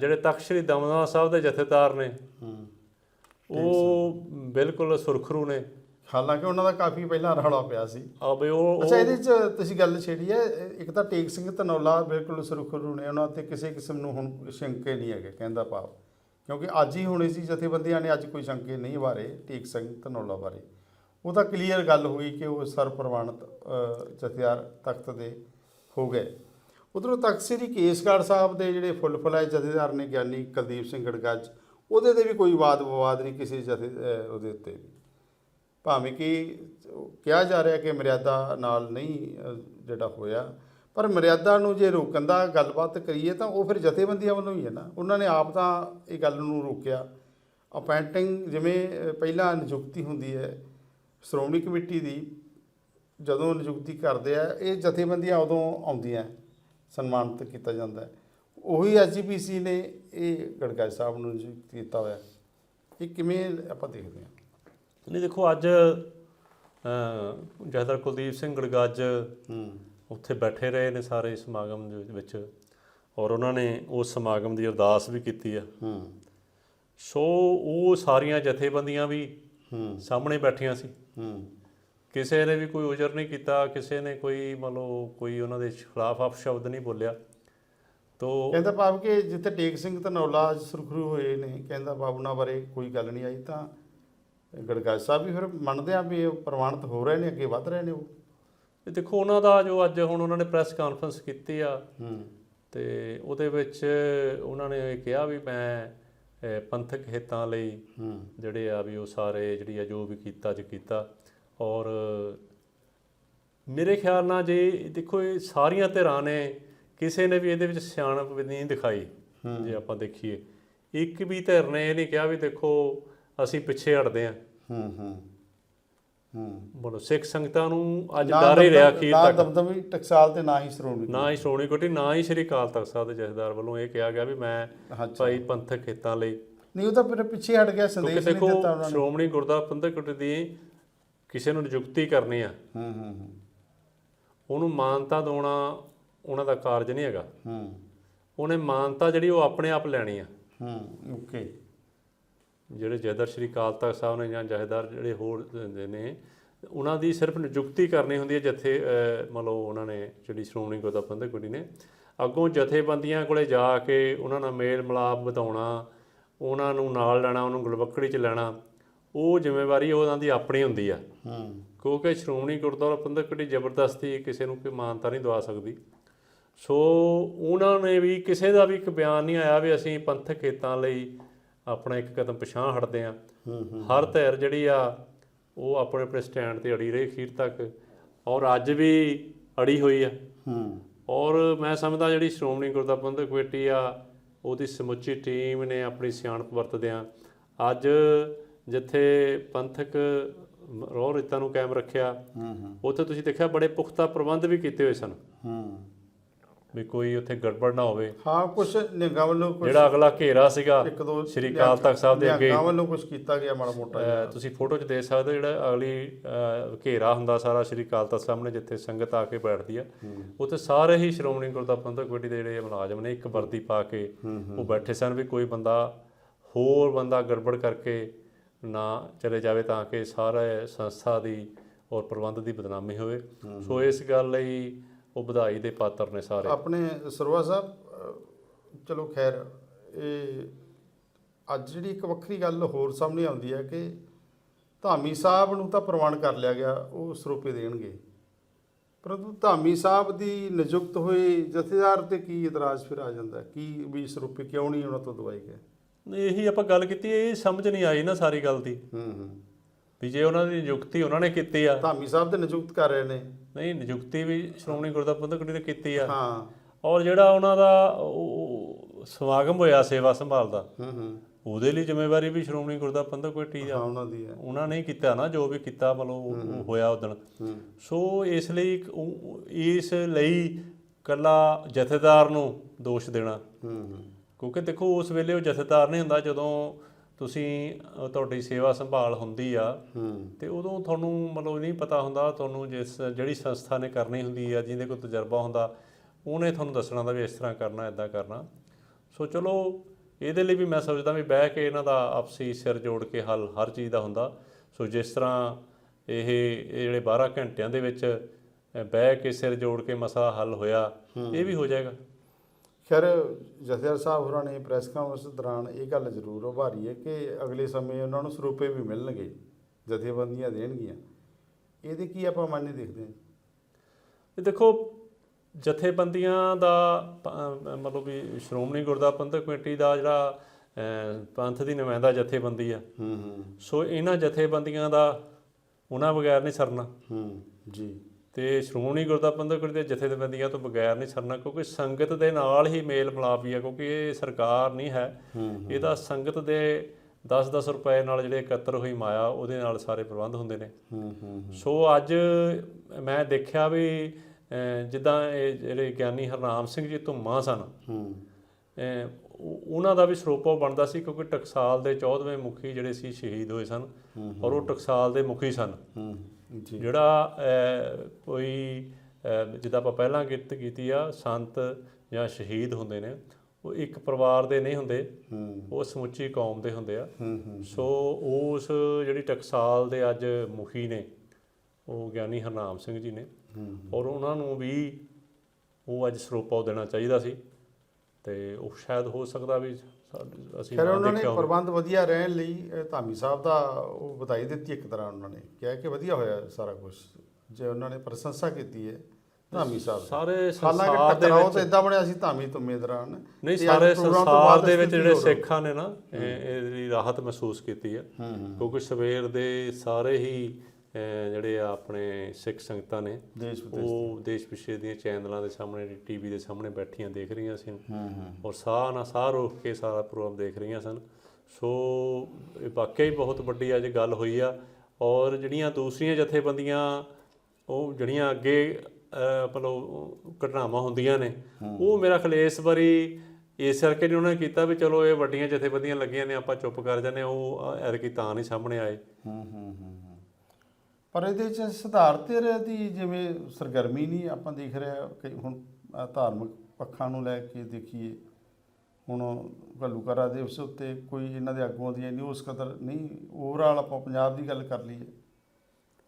Speaker 3: ਜਿਹੜੇ ਤਖਤ ਸ੍ਰੀ ਦਮਦਮਾ ਸਾਹਿਬ ਦੇ ਜਥੇਦਾਰ ਨੇ ਉਹ ਬਿਲਕੁਲ ਸੁਰਖਰੂ ਨੇ।
Speaker 2: ਹਾਲਾਂਕਿ ਉਹਨਾਂ ਦਾ ਕਾਫੀ ਪਹਿਲਾਂ ਰੌਲਾ ਪਿਆ ਸੀ।
Speaker 3: ਆ ਵੀ ਉਹ
Speaker 2: ਅੱਛਾ ਇਹਦੇ ਚ ਤੁਸੀਂ ਗੱਲ ਛੇੜੀ ਹੈ ਇੱਕ ਤਾਂ ਟੇਕ ਸਿੰਘ ਧਨੌਲਾ ਬਿਲਕੁਲ ਸੁਰਖਰੂ ਨੇ ਉਹਨਾਂ ਤੇ ਕਿਸੇ ਕਿਸਮ ਨੂੰ ਹੁਣ ਸ਼ੰਕੇ ਨਹੀਂ ਹੈਗੇ ਕਹਿੰਦਾ ਭਾਵ ਕਿਉਂਕਿ ਅੱਜ ਹੀ ਹੋਣੀ ਸੀ ਜਥੇਬੰਦੀਆਂ ਨੇ ਅੱਜ ਕੋਈ ਸ਼ੰਕੇ ਨਹੀਂ ਬਾਰੇ ਟੇਕ ਸਿੰਘ ਧਨੌਲਾ ਬਾਰੇ। ਉਹ ਤਾਂ ਕਲੀਅਰ ਗੱਲ ਹੋਈ ਕਿ ਉਹ ਸਰਪ੍ਰਵਾਨਿਤ ਪ੍ਰਵਾਨਿਤ ਜਥੇਦਾਰ ਤਖਤ ਦੇ ਹੋ ਗਏ। ਉਧਰੋਂ ਤਖਤ ਸ੍ਰੀ ਕੇਸਗੜ੍ਹ ਸਾਹਿਬ ਦੇ ਜਿਹੜੇ ਫੁੱਲ ਫੁਲਾਏ ਜਥੇਦਾਰ ਨੇ ਗਿਆਨੀ ਕੁਲਦੀਪ ਸਿੰਘ ਗੜਗੱਜ, ਉਹਦੇ ਤੇ ਵੀ ਕੋਈ ਵਾਦ ਵਿਵਾਦ ਨਹੀਂ ਕਿਸੇ ਜਥੇ ਉਹਦੇ ਉੱਤੇ ਵੀ। ਭਾਵੇਂ ਕਿ ਕਿਹਾ ਜਾ ਰਿਹਾ ਕਿ ਮਰਿਆਦਾ ਨਾਲ ਨਹੀਂ ਜਿਹੜਾ ਹੋਇਆ, ਪਰ ਮਰਿਆਦਾ ਨੂੰ ਜੇ ਰੋਕਣ ਦਾ ਗੱਲਬਾਤ ਕਰੀਏ ਤਾਂ ਉਹ ਫਿਰ ਜਥੇਬੰਦੀਆਂ ਵੱਲੋਂ ਹੀ ਹੈ ਨਾ। ਉਹਨਾਂ ਨੇ ਆਪ ਤਾਂ ਇਹ ਗੱਲ ਨੂੰ ਰੋਕਿਆ। ਅਪਾਇੰਟਿੰਗ ਜਿਵੇਂ ਪਹਿਲਾਂ ਨਿਯੁਕਤੀ ਹੁੰਦੀ ਹੈ ਸ਼੍ਰੋਮਣੀ ਕਮੇਟੀ ਦੀ ਜਦੋਂ ਨਿਯੁਕਤੀ ਕਰਦੇ ਆ ਇਹ ਜਥੇਬੰਦੀਆਂ ਉਦੋਂ ਆਉਂਦੀਆਂ ਸਨਮਾਨਿਤ ਕੀਤਾ ਜਾਂਦਾ ਹੈ। ਉਹੀ ਐਸਜੀਪੀਸੀ ਨੇ ਇਹ ਗੜਗੜ ਸਾਹਿਬ ਨੂੰ ਨਿਯੁਕਤ ਕੀਤਾ ਹੋਇਆ। ਇਹ ਕਿਵੇਂ ਆਪਾਂ ਦੇਖਦੇ ਹਾਂ?
Speaker 3: ਨਹੀਂ ਦੇਖੋ ਅੱਜ ਜਹਦਰ ਕੁਲਦੀਪ ਸਿੰਘ ਗੜਗੱਜ ਉੱਥੇ ਬੈਠੇ ਰਹੇ ਨੇ ਸਾਰੇ ਸਮਾਗਮ ਦੇ ਵਿੱਚ ਔਰ ਉਹਨਾਂ ਨੇ ਉਸ ਸਮਾਗਮ ਦੀ ਅਰਦਾਸ ਵੀ ਕੀਤੀ ਆ।
Speaker 2: ਹੂੰ।
Speaker 3: ਸੋ ਉਹ ਸਾਰੀਆਂ ਜਥੇਬੰਦੀਆਂ ਵੀ
Speaker 2: ਹੂੰ।
Speaker 3: ਸਾਹਮਣੇ ਬੈਠੀਆਂ ਸੀ।
Speaker 2: ਹੂੰ।
Speaker 3: ਕਿਸੇ ਨੇ ਵੀ ਕੋਈ ਉਜਰ ਨਹੀਂ ਕੀਤਾ ਕਿਸੇ ਨੇ ਕੋਈ ਮੰਨ ਲਓ ਕੋਈ ਉਹਨਾਂ ਦੇ ਖਿਲਾਫ ਅਪਸ਼ਬਦ ਨਹੀਂ ਬੋਲਿਆ। ਤੋ
Speaker 2: ਕਹਿੰਦਾ ਭਾਵ ਕਿ ਜਿੱਥੇ ਟੇਕ ਸਿੰਘ ਧਨੌਲਾ ਸੁਰਖਰੂ ਹੋਏ ਨੇ ਕਹਿੰਦਾ ਬਾਬੂਆਂ ਬਾਰੇ ਕੋਈ ਗੱਲ ਨਹੀਂ ਆਈ ਤਾਂ ਗੜਗੜ ਸਾਹਿਬ ਵੀ ਫਿਰ ਮੰਨਦੇ ਆ ਵੀ ਇਹ ਪ੍ਰਵਾਨਿਤ ਹੋ ਰਹੇ ਨੇ ਅੱਗੇ ਵੱਧ ਰਹੇ ਨੇ ਉਹ।
Speaker 3: ਇਹ ਦੇਖੋ ਉਹਨਾਂ ਦਾ ਜੋ ਅੱਜ ਹੁਣ ਉਹਨਾਂ ਨੇ ਪ੍ਰੈਸ ਕਾਨਫਰੰਸ ਕੀਤੀ ਆ
Speaker 2: ਹੂੰ।
Speaker 3: ਤੇ ਉਹਦੇ ਵਿੱਚ ਉਹਨਾਂ ਨੇ ਇਹ ਕਿਹਾ ਵੀ ਮੈਂ ਪੰਥਕ ਹਿੱਤਾਂ ਲਈ ਜਿਹੜੇ ਆ ਵੀ ਉਹ ਸਾਰੇ ਜਿਹੜੀ ਆ ਜੋ ਵੀ ਕੀਤਾ ਅੱਜ ਕੀਤਾ। ਔਰ ਮੇਰੇ ਖਿਆਲ ਨਾਲ ਜੇ ਦੇਖੋ ਇਹ ਸਾਰੀਆਂ ਧਿਰਾਂ ਨੇ ਕਿਸੇ ਨੇ ਵੀ ਇਹਦੇ ਵਿੱਚ ਸਿਆਣਪ ਵੀ ਨਹੀਂ ਦਿਖਾਈ ਜੇ ਆਪਾਂ ਦੇਖੀਏ। ਇੱਕ ਵੀ ਧਿਰ ਨੇ ਇਹ ਨਹੀਂ ਕਿਹਾ ਵੀ ਦੇਖੋ ਅਸੀਂ ਪਿੱਛੇ ਹਟਦੇ ਆ
Speaker 2: ਹੂੰ। ਹੂੰ ਹੂੰ।
Speaker 3: ਬੋਲੋ ਸਿੱਖ ਸੰਗਤਾਂ ਨੂੰ ਅੱਜ
Speaker 2: ਨਾ
Speaker 3: ਡਰ ਹੀ ਰਿਹਾ ਅਖੀਰ
Speaker 2: ਨਾ
Speaker 3: ਤੱਕ।
Speaker 2: ਦਮਦਮੀ ਟਕਸਾਲ ਤੇ ਨਾ ਹੀ ਸ਼੍ਰੋਮਣੀ
Speaker 3: ਨਾ ਹੀ ਸ਼੍ਰੋਮਣੀ ਕਮੇਟੀ ਨਾ ਹੀ ਸ੍ਰੀ ਅਕਾਲ ਤਖਤ ਸਾਹਿਬ ਦੇ ਜਥੇਦਾਰ ਵੱਲੋਂ ਇਹ ਕਿਹਾ ਗਿਆ ਵੀ ਮੈਂ। ਭਾਈ ਪੰਥਕ ਹਿੱਤਾਂ ਲਈ।
Speaker 2: ਨਹੀਂ ਉਹ ਤਾਂ ਫਿਰ ਪਿੱਛੇ ਹਟ ਗਿਆ ਸੰਦੇਸ਼ ਨਹੀਂ ਦਿੱਤਾ ਉਹਨਾਂ ਨੇ।
Speaker 3: ਸ਼੍ਰੋਮਣੀ ਗੁਰਦੁਆਰਾ ਪੰਥਕ ਕਮੇਟੀ ਦੀ ਕਿਸੇ ਨੂੰ ਨਿਯੁਕਤੀ ਕਰਨੀ ਆ।
Speaker 2: ਹੂੰ ਹੂੰ ਹੂੰ।
Speaker 3: ਉਹਨੂੰ ਮਾਨਤਾ ਦੇਣਾ ਉਹਨਾਂ ਦਾ ਕਾਰਜ ਨਹੀਂ ਹੈਗਾ।
Speaker 2: ਹੂੰ।
Speaker 3: ਉਹਨੇ ਮਾਨਤਾ ਜਿਹੜੀ ਉਹ ਆਪਣੇ ਆਪ ਲੈਣੀ ਆ।
Speaker 2: ਹੂੰ ਓਕੇ।
Speaker 3: ਜਿਹੜੇ ਜਹਦਰ ਸ਼੍ਰੀ ਅਕਾਲ ਤਖਤ ਸਾਹਿਬ ਨੇ ਜਾਂ ਜਹੇਦਾਰ ਜਿਹੜੇ ਹੋਰ ਦਿੰਦੇ ਨੇ ਉਹਨਾਂ ਦੀ ਸਿਰਫ ਨਿਯੁਕਤੀ ਕਰਨੀ ਹੁੰਦੀ ਹੈ ਜਥੇ ਲਓ ਉਹਨਾਂ ਨੇ ਜਿਹੜੀ ਸ਼੍ਰੋਮਣੀ ਗੁਰਦੁਆਰਾ ਕਮੇਟੀ ਨੇ। ਅੱਗੋਂ ਜਥੇਬੰਦੀਆਂ ਕੋਲੇ ਜਾ ਕੇ ਉਹਨਾਂ ਨਾਲ ਮੇਲ ਮਿਲਾਪ ਵਧਾਉਣਾ ਉਹਨਾਂ ਨੂੰ ਨਾਲ ਲੈਣਾ ਉਹਨੂੰ ਗੁਲਬੱਕੜੀ 'ਚ ਲੈਣਾ ਉਹ ਜ਼ਿੰਮੇਵਾਰੀ ਉਹਨਾਂ ਦੀ ਆਪਣੀ ਹੁੰਦੀ ਆ।
Speaker 2: ਹੂੰ।
Speaker 3: ਕਿਉਂਕਿ ਸ਼੍ਰੋਮਣੀ ਗੁਰਦੁਆਰਾ ਪ੍ਰਬੰਧਕ ਕਮੇਟੀ ਜ਼ਬਰਦਸਤੀ ਕਿਸੇ ਨੂੰ ਕੋਈ ਮਾਨਤਾ ਨਹੀਂ ਦਵਾ ਸਕਦੀ। ਸੋ ਉਹਨਾਂ ਨੇ ਵੀ ਕਿਸੇ ਦਾ ਵੀ ਇੱਕ ਬਿਆਨ ਨਹੀਂ ਆਇਆ ਵੀ ਅਸੀਂ ਪੰਥਕ ਹਿੱਤਾਂ ਲਈ ਆਪਣਾ ਇੱਕ ਕਦਮ ਪਛਾਣ ਹਟਦੇ ਆ
Speaker 2: ਹੂੰ
Speaker 3: ਹਰ ਧਿਰ ਜਿਹੜੀ ਆ ਉਹ ਆਪਣੇ ਆਪਣੇ ਸਟੈਂਡ ਤੇ ਅੜੀ ਰਹੀ ਅਖੀਰ ਤੱਕ। ਔਰ ਅੱਜ ਵੀ ਅੜੀ ਹੋਈ ਆ। ਔਰ ਮੈਂ ਸਮਝਦਾ ਜਿਹੜੀ ਸ਼੍ਰੋਮਣੀ ਗੁਰਦੁਆਰਾ ਪ੍ਰਬੰਧਕ ਕਮੇਟੀ ਆ ਉਹਦੀ ਸਮੁੱਚੀ ਟੀਮ ਨੇ ਆਪਣੀ ਸਿਆਣਪ ਵਰਤਦਿਆਂ ਅੱਜ ਜਿੱਥੇ ਪੰਥਕ ਰੋਹ ਰੀਤਾਂ ਨੂੰ ਕਾਇਮ ਰੱਖਿਆ
Speaker 2: ਹੂੰ ਹੂੰ।
Speaker 3: ਉੱਥੇ ਤੁਸੀਂ ਦੇਖਿਆ ਬੜੇ ਪੁਖਤਾ ਪ੍ਰਬੰਧ ਵੀ ਕੀਤੇ ਹੋਏ ਸਨ।
Speaker 2: ਹੂੰ।
Speaker 3: ਵੀ ਕੋਈ ਉੱਥੇ ਗੜਬੜ ਨਾ ਹੋਵੇ।
Speaker 2: ਹਾਂ ਕੁਛ ਨਿਹੰਗਾਂ ਵੱਲੋਂ ਕੁਛ
Speaker 3: ਜਿਹੜਾ ਅਗਲਾ ਘੇਰਾ ਸੀਗਾ
Speaker 2: ਇੱਕ ਦੋ
Speaker 3: ਸ੍ਰੀ ਅਕਾਲ ਤਖਤ ਸਾਹਿਬ ਦੇ ਅੱਗੇ।
Speaker 2: ਨਿਹੰਗਾਂ ਵੱਲੋਂ ਕੁਝ ਕੀਤਾ ਗਿਆ ਮਾੜਾ ਮੋਟਾ ਜਿਹਾ।
Speaker 3: ਅਹ ਤੁਸੀਂ ਫੋਟੋ 'ਚ ਦੇਖ ਸਕਦੇ ਹੋ ਜਿਹੜਾ ਅਗਲੀ ਅਹ, ਘੇਰਾ ਹੁੰਦਾ ਸਾਰਾ ਸ੍ਰੀ ਅਕਾਲ ਤਖਤ ਸਾਹਮਣੇ ਜਿੱਥੇ ਸੰਗਤ ਆ ਕੇ ਬੈਠਦੀ ਆ। ਉੱਥੇ ਸਾਰੇ ਹੀ ਸ਼੍ਰੋਮਣੀ ਗੁਰਦੁਆਰਾ ਪ੍ਰਬੰਧਕ ਕਮੇਟੀ ਦੇ ਜਿਹੜੇ ਮੁਲਾਜ਼ਮ ਨੇ ਇੱਕ ਵਰਦੀ ਪਾ ਕੇ ਉਹ ਬੈਠੇ ਸਨ ਵੀ ਕੋਈ ਬੰਦਾ ਹੋਰ ਬੰਦਾ ਗੜਬੜ ਕਰਕੇ ਨਾ ਚਲੇ ਜਾਵੇ ਤਾਂ ਕਿ ਸਾਰੇ ਸੰਸਥਾ ਦੀ ਔਰ ਪ੍ਰਬੰਧ ਦੀ ਬਦਨਾਮੀ ਹੋਵੇ। ਸੋ ਇਸ ਗੱਲ ਲਈ ਉਹ ਵਧਾਈ ਦੇ ਪਾਤਰ ਨੇ ਸਾਰੇ।
Speaker 2: ਆਪਣੇ ਸਰਵਾ ਸਾਹਿਬ ਚਲੋ ਖੈਰ ਇਹ ਅੱਜ ਜਿਹੜੀ ਇੱਕ ਵੱਖਰੀ ਗੱਲ ਹੋਰ ਸਾਹਮਣੇ ਆਉਂਦੀ ਹੈ ਕਿ ਧਾਮੀ ਸਾਹਿਬ ਨੂੰ ਤਾਂ ਪ੍ਰਵਾਨ ਕਰ ਲਿਆ ਗਿਆ ਉਹ ਸਰੂਪੇ ਦੇਣਗੇ। ਪਰੰਤੂ ਧਾਮੀ ਸਾਹਿਬ ਦੀ ਨਿਯੁਕਤ ਹੋਏ ਜਥੇਦਾਰ ਤੇ ਕੀ ਇਤਰਾਜ਼ ਫਿਰ ਆ ਜਾਂਦਾ? ਕੀ ਵੀ ਸਰੂਪੇ ਕਿਉਂ ਨਹੀਂ ਉਹਨਾਂ ਤੋਂ ਦਵਾਈ ਗਏ?
Speaker 3: ਇਹੀ ਆਪਾਂ ਗੱਲ ਕੀਤੀ ਇਹ ਸਮਝ ਨਹੀਂ ਆਈ ਨਾ ਸਾਰੀ ਗੱਲ ਦੀ।
Speaker 2: ਹੂੰ ਹੂੰ।
Speaker 3: ਵੀ ਜੇ ਉਹਨਾਂ ਦੀ ਨਿਯੁਕਤੀ ਉਹਨਾਂ ਨੇ ਕੀਤੀ ਆ।
Speaker 2: ਧਾਮੀ ਸਾਹਿਬ ਤੇ ਨਿਯੁਕਤ ਕਰ ਰਹੇ ਨੇ।
Speaker 3: ਨਹੀਂ ਨਿਯੁਕਤੀ ਵੀ ਸ਼੍ਰੋਮਣੀ ਗੁਰਦੁਆਰਾ ਪ੍ਰਬੰਧਕ ਕਮੇਟੀ ਨੇ ਕੀਤੀ ਆ।
Speaker 2: ਹਾਂ।
Speaker 3: ਔਰ ਜਿਹੜਾ ਉਹਨਾਂ ਦਾ ਸਮਾਗਮ ਹੋਇਆ ਸੇਵਾ ਸੰਭਾਲ ਦਾ
Speaker 2: ਹੂੰ ਹੂੰ।
Speaker 3: ਉਹਦੇ ਲਈ ਜ਼ਿੰਮੇਵਾਰੀ ਵੀ ਸ਼੍ਰੋਮਣੀ ਗੁਰਦੁਆਰਾ ਪ੍ਰਬੰਧਕ ਕਮੇਟੀ
Speaker 2: ਹਾਂ
Speaker 3: ਆ
Speaker 2: ਉਹਨਾਂ ਦੀ ਹੈ
Speaker 3: ਉਹਨਾਂ ਨੇ ਕੀਤਾ ਨਾ ਜੋ ਵੀ ਕੀਤਾ ਮਤਲਬ ਹੋਇਆ ਉਦਣ।
Speaker 2: ਹੂੰ।
Speaker 3: ਸੋ ਇਸ ਲਈ ਇਸ ਲਈ ਕੱਲਾ ਜਥੇਦਾਰ ਨੂੰ ਦੋਸ਼ ਦੇਣਾ।
Speaker 2: ਹੂੰ ਹੂੰ।
Speaker 3: ਕਿਉਂਕਿ ਦੇਖੋ ਉਸ ਵੇਲੇ ਉਹ ਜਥੇਦਾਰ ਨਹੀਂ ਹੁੰਦਾ ਜਦੋਂ ਤੁਸੀਂ ਤੁਹਾਡੀ ਸੇਵਾ ਸੰਭਾਲ ਹੁੰਦੀ ਆ ਤੇ ਉਦੋਂ ਤੁਹਾਨੂੰ ਮਤਲਬ ਨਹੀਂ ਪਤਾ ਹੁੰਦਾ ਤੁਹਾਨੂੰ ਜਿਸ ਜਿਹੜੀ ਸੰਸਥਾ ਨੇ ਕਰਨੀ ਹੁੰਦੀ ਆ ਜਿਹਦੇ ਕੋਲ ਤਜਰਬਾ ਹੁੰਦਾ ਉਹਨੇ ਤੁਹਾਨੂੰ ਦੱਸਣਾ ਦਾ ਵੀ ਇਸ ਤਰ੍ਹਾਂ ਕਰਨਾ ਇਦਾਂ ਕਰਨਾ। ਸੋ ਚਲੋ ਇਹਦੇ ਲਈ ਵੀ ਮੈਂ ਸੋਚਦਾ ਵੀ ਬਹਿ ਕੇ ਇਹਨਾਂ ਦਾ ਆਪਸੀ ਸਿਰ ਜੋੜ ਕੇ ਹੱਲ ਹਰ ਚੀਜ਼ ਦਾ ਹੁੰਦਾ। ਸੋ ਜਿਸ ਤਰ੍ਹਾਂ ਇਹ ਜਿਹੜੇ 12 ਘੰਟਿਆਂ ਦੇ ਵਿੱਚ ਬਹਿ ਕੇ ਸਿਰ ਜੋੜ ਕੇ ਮਸਲਾ ਹੱਲ ਹੋਇਆ ਇਹ ਵੀ ਹੋ ਜਾਏਗਾ।
Speaker 2: ਖੈਰ ਜਥੇਦਾਰ ਸਾਹਿਬ ਹੋਰਾਂ ਨੇ ਪ੍ਰੈਸ ਕਾਨਫਰੰਸ ਦੌਰਾਨ ਇਹ ਗੱਲ ਜ਼ਰੂਰ ਉਭਾਰੀ ਹੈ ਕਿ ਅਗਲੇ ਸਮੇਂ ਉਹਨਾਂ ਨੂੰ ਸਰੂਪੇ ਵੀ ਮਿਲਣਗੇ ਜਥੇਬੰਦੀਆਂ ਦੇਣਗੀਆਂ। ਇਹਦੇ ਕੀ ਆਪਾਂ ਮਾਨੇ ਦੇਖਦੇ ਹਾਂ?
Speaker 3: ਇਹ ਦੇਖੋ ਜਥੇਬੰਦੀਆਂ ਦਾ ਮਤਲਬ ਵੀ ਸ਼੍ਰੋਮਣੀ ਗੁਰਦੁਆਰਾ ਪ੍ਰਬੰਧਕ ਕਮੇਟੀ ਦਾ ਜਿਹੜਾ ਪੰਥ ਦੀ ਨੁਮਾਇੰਦਾ ਜਥੇਬੰਦੀ ਆ।
Speaker 2: ਹੂੰ ਹੂੰ।
Speaker 3: ਸੋ ਇਹਨਾਂ ਜਥੇਬੰਦੀਆਂ ਦਾ ਉਹਨਾਂ ਬਗੈਰ ਨਹੀਂ ਸਰਨਾ।
Speaker 2: ਹੂੰ ਜੀ।
Speaker 3: ਤੇ ਸ਼੍ਰੋਮਣੀ ਗੁਰਦੁਆਰਾ ਪ੍ਰਬੰਧਕ ਕਮੇਟੀ ਦੇ ਜਥੇਬੰਦੀਆਂ ਤੋਂ ਬਗੈਰ ਨਹੀਂ ਸਰਨਾ ਕਿਉਂਕਿ ਸੰਗਤ ਦੇ ਨਾਲ ਹੀ ਮੇਲ ਮਿਲਾਪ ਵੀ ਆ ਕਿਉਂਕਿ ਇਹ ਸਰਕਾਰ ਨਹੀਂ ਹੈ।
Speaker 2: ਹੂੰ
Speaker 3: ਇਹਦਾ ਸੰਗਤ ਦੇ 10-10 ਰੁਪਏ ਨਾਲ ਜਿਹੜੇ ਇਕੱਤਰ ਹੋਈ ਮਾਇਆ ਉਹਦੇ ਨਾਲ ਸਾਰੇ ਪ੍ਰਬੰਧ ਹੁੰਦੇ ਨੇ।
Speaker 2: ਹੂੰ ਹੂੰ
Speaker 3: ਸੋ ਅੱਜ ਮੈਂ ਦੇਖਿਆ ਵੀ ਜਿੱਦਾਂ ਇਹ ਜਿਹੜੇ ਗਿਆਨੀ ਹਰਨਾਮ ਸਿੰਘ ਜੀ ਧੁੰਮਾ ਸਨ
Speaker 2: ਹੂੰ।
Speaker 3: ਉਹਨਾਂ ਦਾ ਵੀ ਸਰੋਪਾ ਬਣਦਾ ਸੀ ਕਿਉਂਕਿ ਟਕਸਾਲ ਦੇ 14ਵੇਂ ਮੁਖੀ ਜਿਹੜੇ ਸੀ ਸ਼ਹੀਦ ਹੋਏ ਸਨ ਔਰ ਉਹ ਟਕਸਾਲ ਦੇ ਮੁਖੀ ਸਨ।
Speaker 2: ਹੂੰ।
Speaker 3: ਜਿਹੜਾ ਕੋਈ ਜਿੱਦਾਂ ਆਪਾਂ ਪਹਿਲਾਂ ਗਿਰਤ ਕੀਤੀ ਆ ਸੰਤ ਜਾਂ ਸ਼ਹੀਦ ਹੁੰਦੇ ਨੇ ਉਹ ਇੱਕ ਪਰਿਵਾਰ ਦੇ ਨਹੀਂ ਹੁੰਦੇ ਉਹ ਸਮੁੱਚੀ ਕੌਮ ਦੇ ਹੁੰਦੇ ਆ। ਸੋ ਉਸ ਜਿਹੜੀ ਟਕਸਾਲ ਦੇ ਅੱਜ ਮੁਖੀ ਨੇ ਉਹ ਗਿਆਨੀ ਹਰਨਾਮ ਸਿੰਘ ਜੀ ਨੇ। ਔਰ ਉਹਨਾਂ ਨੂੰ ਵੀ ਉਹ ਅੱਜ ਸਰੋਪਾ ਦੇਣਾ ਚਾਹੀਦਾ ਸੀ। ਤੇ ਉਹ ਸ਼ਾਇਦ ਹੋ ਸਕਦਾ ਵੀ ਸਾਡੇ- ਅਸੀਂ
Speaker 2: ਫਿਰ ਉਹਨਾਂ ਨੇ
Speaker 3: ਦੇਖਿਆ ਹੋਵੇ।
Speaker 2: ਪ੍ਰਬੰਧ ਵਧੀਆ ਰਹਿਣ ਲਈ ਧਾਮੀ ਸਾਹਿਬ ਦਾ ਉਹ ਵਧਾਈ ਦਿੱਤੀ ਇੱਕ ਤਰ੍ਹਾਂ ਉਹਨਾਂ ਨੇ। ਕਿਹਾ ਕਿ ਵਧੀਆ ਹੋਇਆ ਸਾਰਾ ਕੁਝ ਜੇ ਉਹਨਾਂ ਨੇ ਪ੍ਰਸ਼ੰਸਾ ਕੀਤੀ ਹੈ ਧਾਮੀ ਸਾਹਿਬ ਦੀ।
Speaker 3: ਸਾਰੇ
Speaker 2: ਹਾਲਾਂਕਿ
Speaker 3: ਸੰਸਾਰ ਦੇ
Speaker 2: ਟਕਰਾਓ
Speaker 3: ਵਿੱਚ
Speaker 2: ਤਾਂ ਇਦਾਂ ਬਣਿਆ ਸੀ ਧਾਮੀ ਤੁਮੇ ਦੌਰਾਨ
Speaker 3: ਨਹੀਂ
Speaker 2: ਤੇ ਅੱਜ
Speaker 3: ਸਾਰੇ
Speaker 2: ਪ੍ਰੋਗਰਾਮ ਤੋਂ
Speaker 3: ਸੰਸਾਰ
Speaker 2: ਬਾਅਦ
Speaker 3: ਦੇ ਵਿੱਚ ਜਿਹੜੇ
Speaker 2: ਹੈ।
Speaker 3: ਸਿੱਖਾਂ ਨੇ ਨਾ ਇਹ ਇਹਦੀ ਰਾਹਤ ਮਹਿਸੂਸ ਕੀਤੀ ਹੈ। ਕਿਉਂਕਿ ਸਵੇਰ ਦੇ ਸਾਰੇ ਹੀ ਜਿਹੜੇ ਆ ਆਪਣੇ ਸਿੱਖ ਸੰਗਤਾਂ ਨੇ
Speaker 2: ਵਿਦੇਸ਼
Speaker 3: ਉਹ ਦੇਸ਼ ਵਿਸ਼ੇ ਦੀਆਂ ਚੈਨਲਾਂ ਦੇ ਸਾਹਮਣੇ ਟੀਵੀ ਦੇ ਸਾਹਮਣੇ ਬੈਠੀਆਂ ਦੇਖ ਰਹੀਆਂ ਸੀ
Speaker 2: ਹੂੰ ਹੂੰ।
Speaker 3: ਔਰ ਸਾਹ ਨਾਲ ਸਾਹ ਰੋਕ ਕੇ ਸਾਰਾ ਪ੍ਰੋਗਰਾਮ ਦੇਖ ਰਹੀਆਂ ਸਨ। ਸੋ ਇਹ ਵਾਕਿਆ ਹੀ ਬਹੁਤ ਵੱਡੀ ਅੱਜ ਗੱਲ ਹੋਈ ਆ। ਔਰ ਜਿਹੜੀਆਂ ਦੂਸਰੀਆਂ ਜਥੇਬੰਦੀਆਂ ਉਹ ਜਿਹੜੀਆਂ ਅੱਗੇ ਮਤਲਬ ਘਟਨਾਵਾਂ ਹੁੰਦੀਆਂ ਨੇ ਉਹ ਮੇਰਾ ਖਿਆਲ ਇਸ ਵਾਰੀ ਇਸ ਕਰਕੇ ਉਹਨਾਂ ਨੇ ਕੀਤਾ ਵੀ ਚਲੋ ਇਹ ਵੱਡੀਆਂ ਜਥੇਬੰਦੀਆਂ ਲੱਗੀਆਂ ਨੇ ਆਪਾਂ ਚੁੱਪ ਕਰ ਜਾਂਦੇ ਉਹ ਐਰਕੀ ਤਾਂ ਨਹੀਂ ਸਾਹਮਣੇ ਆਏ।
Speaker 2: ਹੂੰ ਹੂੰ ਹੂੰ। ਪਰ ਇਹਦੇ ਚ ਸੁਧਾਰ ਤੇ ਦੀ ਜਿਵੇਂ ਸਰਗਰਮੀ ਨਹੀਂ ਆਪਾਂ ਦੇਖ ਰਹੇ ਹਾਂ ਕਿ ਹੁਣ ਧਾਰਮਿਕ ਪੱਖਾਂ ਨੂੰ ਲੈ ਕੇ ਦੇਖੀਏ ਹੁਣ ਘੱਲੂਕਰਾ ਦੇ ਉਸ ਉੱਤੇ ਕੋਈ ਇਹਨਾਂ ਦੇ ਆਗੂਆਂ ਦੀ ਨਹੀਂ ਉਸ ਕਦਰ ਨਹੀਂ ਓਵਰਆਲ ਆਪਾਂ ਪੰਜਾਬ ਦੀ ਗੱਲ ਕਰ ਲਈਏ।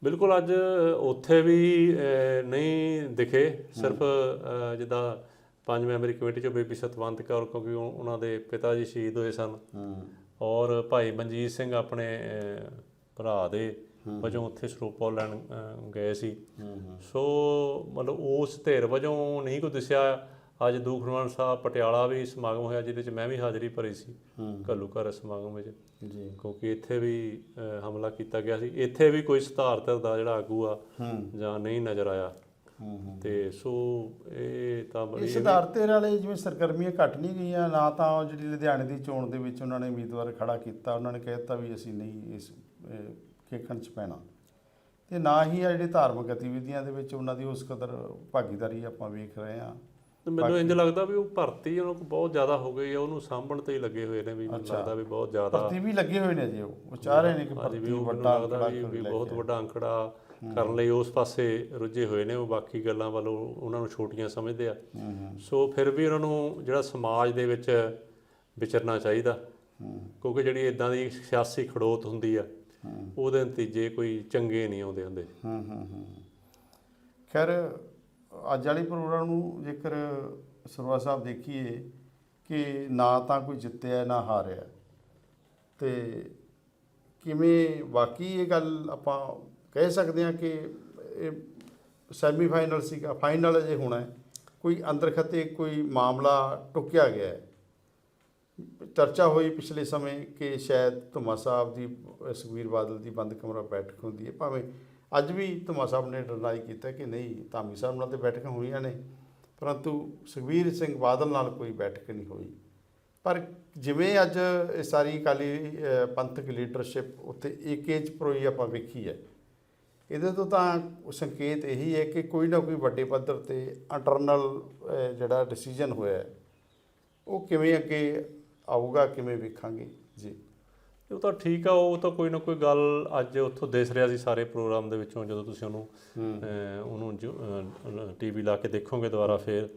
Speaker 3: ਬਿਲਕੁਲ ਅੱਜ ਉੱਥੇ ਵੀ ਨਹੀਂ ਦਿਖੇ ਸਿਰਫ ਜਿੱਦਾਂ ਪੰਜ ਮੈਂਬਰੀ ਕਮੇਟੀ ਚੋਂ ਬੀਬੀ ਸਤਵੰਤ ਕੌਰ ਕਿਉਂਕਿ ਉਹ- ਉਹਨਾਂ ਦੇ ਪਿਤਾ ਜੀ ਸ਼ਹੀਦ ਹੋਏ ਸਨ।
Speaker 2: ਹੂੰ।
Speaker 3: ਔਰ ਭਾਈ ਮਨਜੀਤ ਸਿੰਘ ਆਪਣੇ ਭਰਾ ਦੇ ਵਜੋਂ ਉੱਥੇ ਸਰੂਪਾ ਲੈਣ ਗਏ ਸੀ। ਸੋ ਮਤਲਬ ਉਸ ਧਿਰ ਵਜੋਂ ਨਹੀਂ ਕੋਈ ਦਿਸਿਆ। ਅੱਜ ਦੂਖਨਵਾਨ ਸਾਹਿਬ ਪਟਿਆਲਾ ਵੀ ਸਮਾਗਮ ਹੋਇਆ ਜਿਹਦੇ ਚ ਮੈਂ ਵੀ ਹਾਜ਼ਰੀ ਭਰੀ ਸੀ।
Speaker 2: ਹੂੰ।
Speaker 3: ਘੱਲੂ ਘਰ ਸਮਾਗਮ ਵਿੱਚ।
Speaker 2: ਜੀ।
Speaker 3: ਕਿਉਂਕਿ ਇੱਥੇ ਵੀ ਹਮਲਾ ਕੀਤਾ ਗਿਆ ਸੀ। ਇੱਥੇ ਵੀ ਕੋਈ ਸੁਧਾਰ ਧਿਰ ਦਾ ਜਿਹੜਾ ਆਗੂ ਆ ਜਾਂ ਨਹੀਂ ਨਜ਼ਰ ਆਇਆ। ਤੇ ਸੋ ਇਹ ਤਾਂ ਬੜੀ
Speaker 2: ਇਸ ਆਧਾਰ ਤੇ ਵਾਲੇ ਜਿਵੇਂ ਸਰਗਰਮੀਆਂ ਘਟ ਨਹੀਂ ਗਈਆਂ ਨਾ ਤਾਂ ਜਿਹੜੀ ਲੁਧਿਆਣੇ ਦੀ ਚੋਣ ਦੇ ਵਿੱਚ ਉਹਨਾਂ ਨੇ ਉਮੀਦਵਾਰ ਖੜਾ ਕੀਤਾ। ਉਹਨਾਂ ਨੇ ਕਹਿਤਾ ਵੀ ਅਸੀਂ ਨਹੀਂ ਇਸ ਖੇਖਣ ਚ ਪੈਣਾ। ਤੇ ਨਾ ਹੀ ਆ ਜਿਹੜੇ ਧਾਰਮਿਕ ਗਤੀਵਿਧੀਆਂ ਦੇ ਵਿੱਚ ਉਹਨਾਂ ਦੀ ਉਸ ਕਦਰ ਭਾਗੀਦਾਰੀ ਆਪਾਂ ਵੇਖ ਰਹੇ
Speaker 3: ਤੇ ਮੈਨੂੰ ਇੰਜ ਲੱਗਦਾ ਵੀ ਉਹ ਭਰਤੀ ਉਹਨਾਂ ਕੋਲ ਬਹੁਤ ਜ਼ਿਆਦਾ ਹੋ ਗਈ ਹੈ ਉਹਨੂੰ ਸਾਂਭਣ ਤੇ ਹੀ ਲੱਗੇ ਹੋਏ ਨੇ ਵੀ ਮੈਨੂੰ। ਲੱਗਦਾ ਵੀ ਬਹੁਤ ਜ਼ਿਆਦਾ।
Speaker 2: ਭਰਤੀ ਵੀ ਲੱਗੇ ਹੋਏ ਨੇ ਜੀ ਉਹ। ਚਾਹ ਰਹੇ ਨੇ ਕਿ ਭਰਤੀ ਵੱਡਾ ਅੰਕੜਾ
Speaker 3: ਵੀ ਬਹੁਤ ਵੱਡਾ ਅੰਕੜਾ ਕਰਨ ਲਈ ਉਸ ਪਾਸੇ ਰੁੱਝੇ ਹੋਏ ਨੇ ਉਹ ਬਾਕੀ ਗੱਲਾਂ ਵੱਲੋਂ ਉਹਨਾਂ ਨੂੰ ਛੋਟੀਆਂ ਸਮਝਦੇ ਆ। ਸੋ ਫਿਰ ਵੀ ਉਹਨਾਂ ਨੂੰ ਜਿਹੜਾ ਸਮਾਜ ਦੇ ਵਿੱਚ ਵਿਚਰਨਾ ਚਾਹੀਦਾ। ਕਿਉਂਕਿ ਜਿਹੜੀ ਇਦਾਂ ਦੀ ਸਿਆਸੀ ਖੜੋਤ ਹੁੰਦੀ ਆ ਉਹਦੇ ਨਤੀਜੇ ਕੋਈ ਚੰਗੇ ਨਹੀਂ ਆਉਂਦੇ ਹੁੰਦੇ।
Speaker 2: ਹੂੰ ਹੂੰ ਹੂੰ। ਖੈਰ, ਅੱਜ ਵਾਲੇ ਪ੍ਰੋਗਰਾਮ ਨੂੰ ਜੇਕਰ ਸਰਵਾ ਸਾਹਿਬ ਦੇਖੀਏ ਕਿ ਨਾ ਤਾਂ ਕੋਈ ਜਿੱਤਿਆ, ਨਾ ਹਾਰਿਆ, ਤੇ ਕਿਵੇਂ ਬਾਕੀ ਇਹ ਗੱਲ ਆਪਾਂ ਕਹਿ ਸਕਦੇ ਹਾਂ ਕਿ ਇਹ ਸੈਮੀ ਫਾਈਨਲ ਸੀਗਾ, ਫਾਈਨਲ ਅਜੇ ਹੋਣਾ ਹੈ। ਕੋਈ ਅੰਦਰ ਖਤੇ ਕੋਈ ਮਾਮਲਾ ਟੁਕਿਆ ਗਿਆ ਹੈ। ਚਰਚਾ ਹੋਈ ਪਿਛਲੇ ਸਮੇਂ ਕਿ ਸ਼ਾਇਦ ਧੁਮਾ ਸਾਹਿਬ ਦੀ ਅਹ ਸੁਖਬੀਰ ਬਾਦਲ ਦੀ ਬੰਦ ਕਮਰਾ ਬੈਠਕ ਹੁੰਦੀ ਹੈ। ਭਾਵੇਂ ਅੱਜ ਵੀ ਧੁਮਾ ਸਾਹਿਬ ਨੇ ਡਿਨਾਈ ਕੀਤਾ ਕਿ ਨਹੀਂ, ਧਾਮੀ ਸਾਹਿਬ ਨਾਲ ਤੇ ਬੈਠਕਾਂ ਹੋਈਆਂ ਨੇ, ਪਰੰਤੂ ਸੁਖਬੀਰ ਸਿੰਘ ਬਾਦਲ ਨਾਲ ਕੋਈ ਬੈਠਕ ਨਹੀਂ ਹੋਈ। ਪਰ ਜਿਵੇਂ ਅੱਜ ਇਹ ਸਾਰੀ ਅਕਾਲੀ ਪੰਥਕ ਲੀਡਰਸ਼ਿਪ ਉੱਤੇ ਏਕੇਜ ਪ੍ਰੋਈ ਆਪਾਂ ਵੇਖੀ ਹੈ, ਇਹਦੇ ਤੋਂ ਤਾਂ ਸੰਕੇਤ ਇਹੀ ਹੈ ਕਿ ਕੋਈ ਨਾ ਕੋਈ ਵੱਡੇ ਪੱਧਰ ਤੇ ਇੰਟਰਨਲ ਜਿਹੜਾ ਡਿਸੀਜਨ ਹੋਇਆ ਉਹ ਕਿਵੇਂ ਅੱਗੇ ਆਊਗਾ ਕਿਵੇਂ ਵੇਖਾਂਗੇ? ਜੀ।
Speaker 3: ਉਹ ਤਾਂ ਠੀਕ ਆ ਉਹ ਤਾਂ ਕੋਈ ਨਾ ਕੋਈ ਗੱਲ ਅੱਜ ਉੱਥੋਂ ਦਿਸ ਰਿਹਾ ਸੀ ਸਾਰੇ ਪ੍ਰੋਗਰਾਮ ਦੇ ਵਿੱਚੋਂ ਜਦੋਂ ਤੁਸੀਂ ਉਹਨੂੰ ਉਹਨੂੰ ਟੀਵੀ ਲਾ ਕੇ ਦੇਖੋਗੇ ਦੁਬਾਰਾ ਫੇਰ।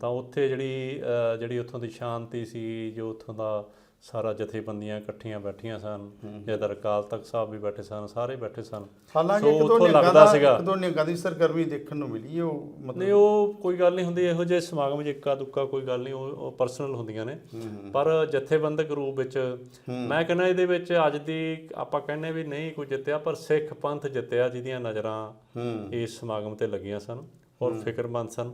Speaker 3: ਤਾਂ ਉੱਥੇ ਜਿਹੜੀ ਜਿਹੜੀ ਉੱਥੋਂ ਦੀ ਸ਼ਾਂਤੀ ਸੀ ਜੋ ਉੱਥੋਂ ਦਾ ਸਾਰਾ ਜਥੇਬੰਦੀਆਂ ਇਕੱਠੀਆਂ ਬੈਠੀਆਂ ਸਨ ਜਦਰ ਅਕਾਲ ਤਖਤ ਸਾਹਿਬ ਵੀ ਬੈਠੇ ਸਨ ਸਾਰੇ ਬੈਠੇ ਸਨ।
Speaker 2: ਹਾਲਾਂਕਿ ਇੱਕ ਦੋ ਦਾ
Speaker 3: ਸੀਗਾ।
Speaker 2: ਇੱਕ ਦੋ ਨਿਹੰਗਾਂ ਦੀ ਸਰਗਰਮੀ ਦੇਖਣ ਨੂੰ ਮਿਲੀ ਉਹ
Speaker 3: ਨਹੀਂ
Speaker 2: ਮਤਲਬ
Speaker 3: ਉਹ ਕੋਈ ਗੱਲ ਨਹੀਂ ਹੁੰਦੀ ਇਹੋ ਜਿਹੇ ਸਮਾਗਮ 'ਚ ਇੱਕਾ ਦੁੱਕਾ ਕੋਈ ਗੱਲ ਨਹੀਂ ਉਹ ਪਰਸਨਲ ਹੁੰਦੀਆਂ ਨੇ। ਪਰ ਜਥੇਬੰਦਕ ਰੂਪ ਵਿੱਚ ਮੈਂ ਕਹਿੰਦਾ ਇਹਦੇ ਵਿੱਚ ਅੱਜ ਦੀ ਆਪਾਂ ਕਹਿੰਦੇ ਵੀ ਨਹੀਂ ਕੋਈ ਜਿੱਤਿਆ ਪਰ ਸਿੱਖ ਪੰਥ ਜਿੱਤਿਆ ਜਿਹਦੀਆਂ ਨਜ਼ਰਾਂ ਇਸ ਸਮਾਗਮ ਤੇ ਲੱਗੀਆਂ ਸਨ ਔਰ ਫਿਕਰਮੰਦ ਸਨ।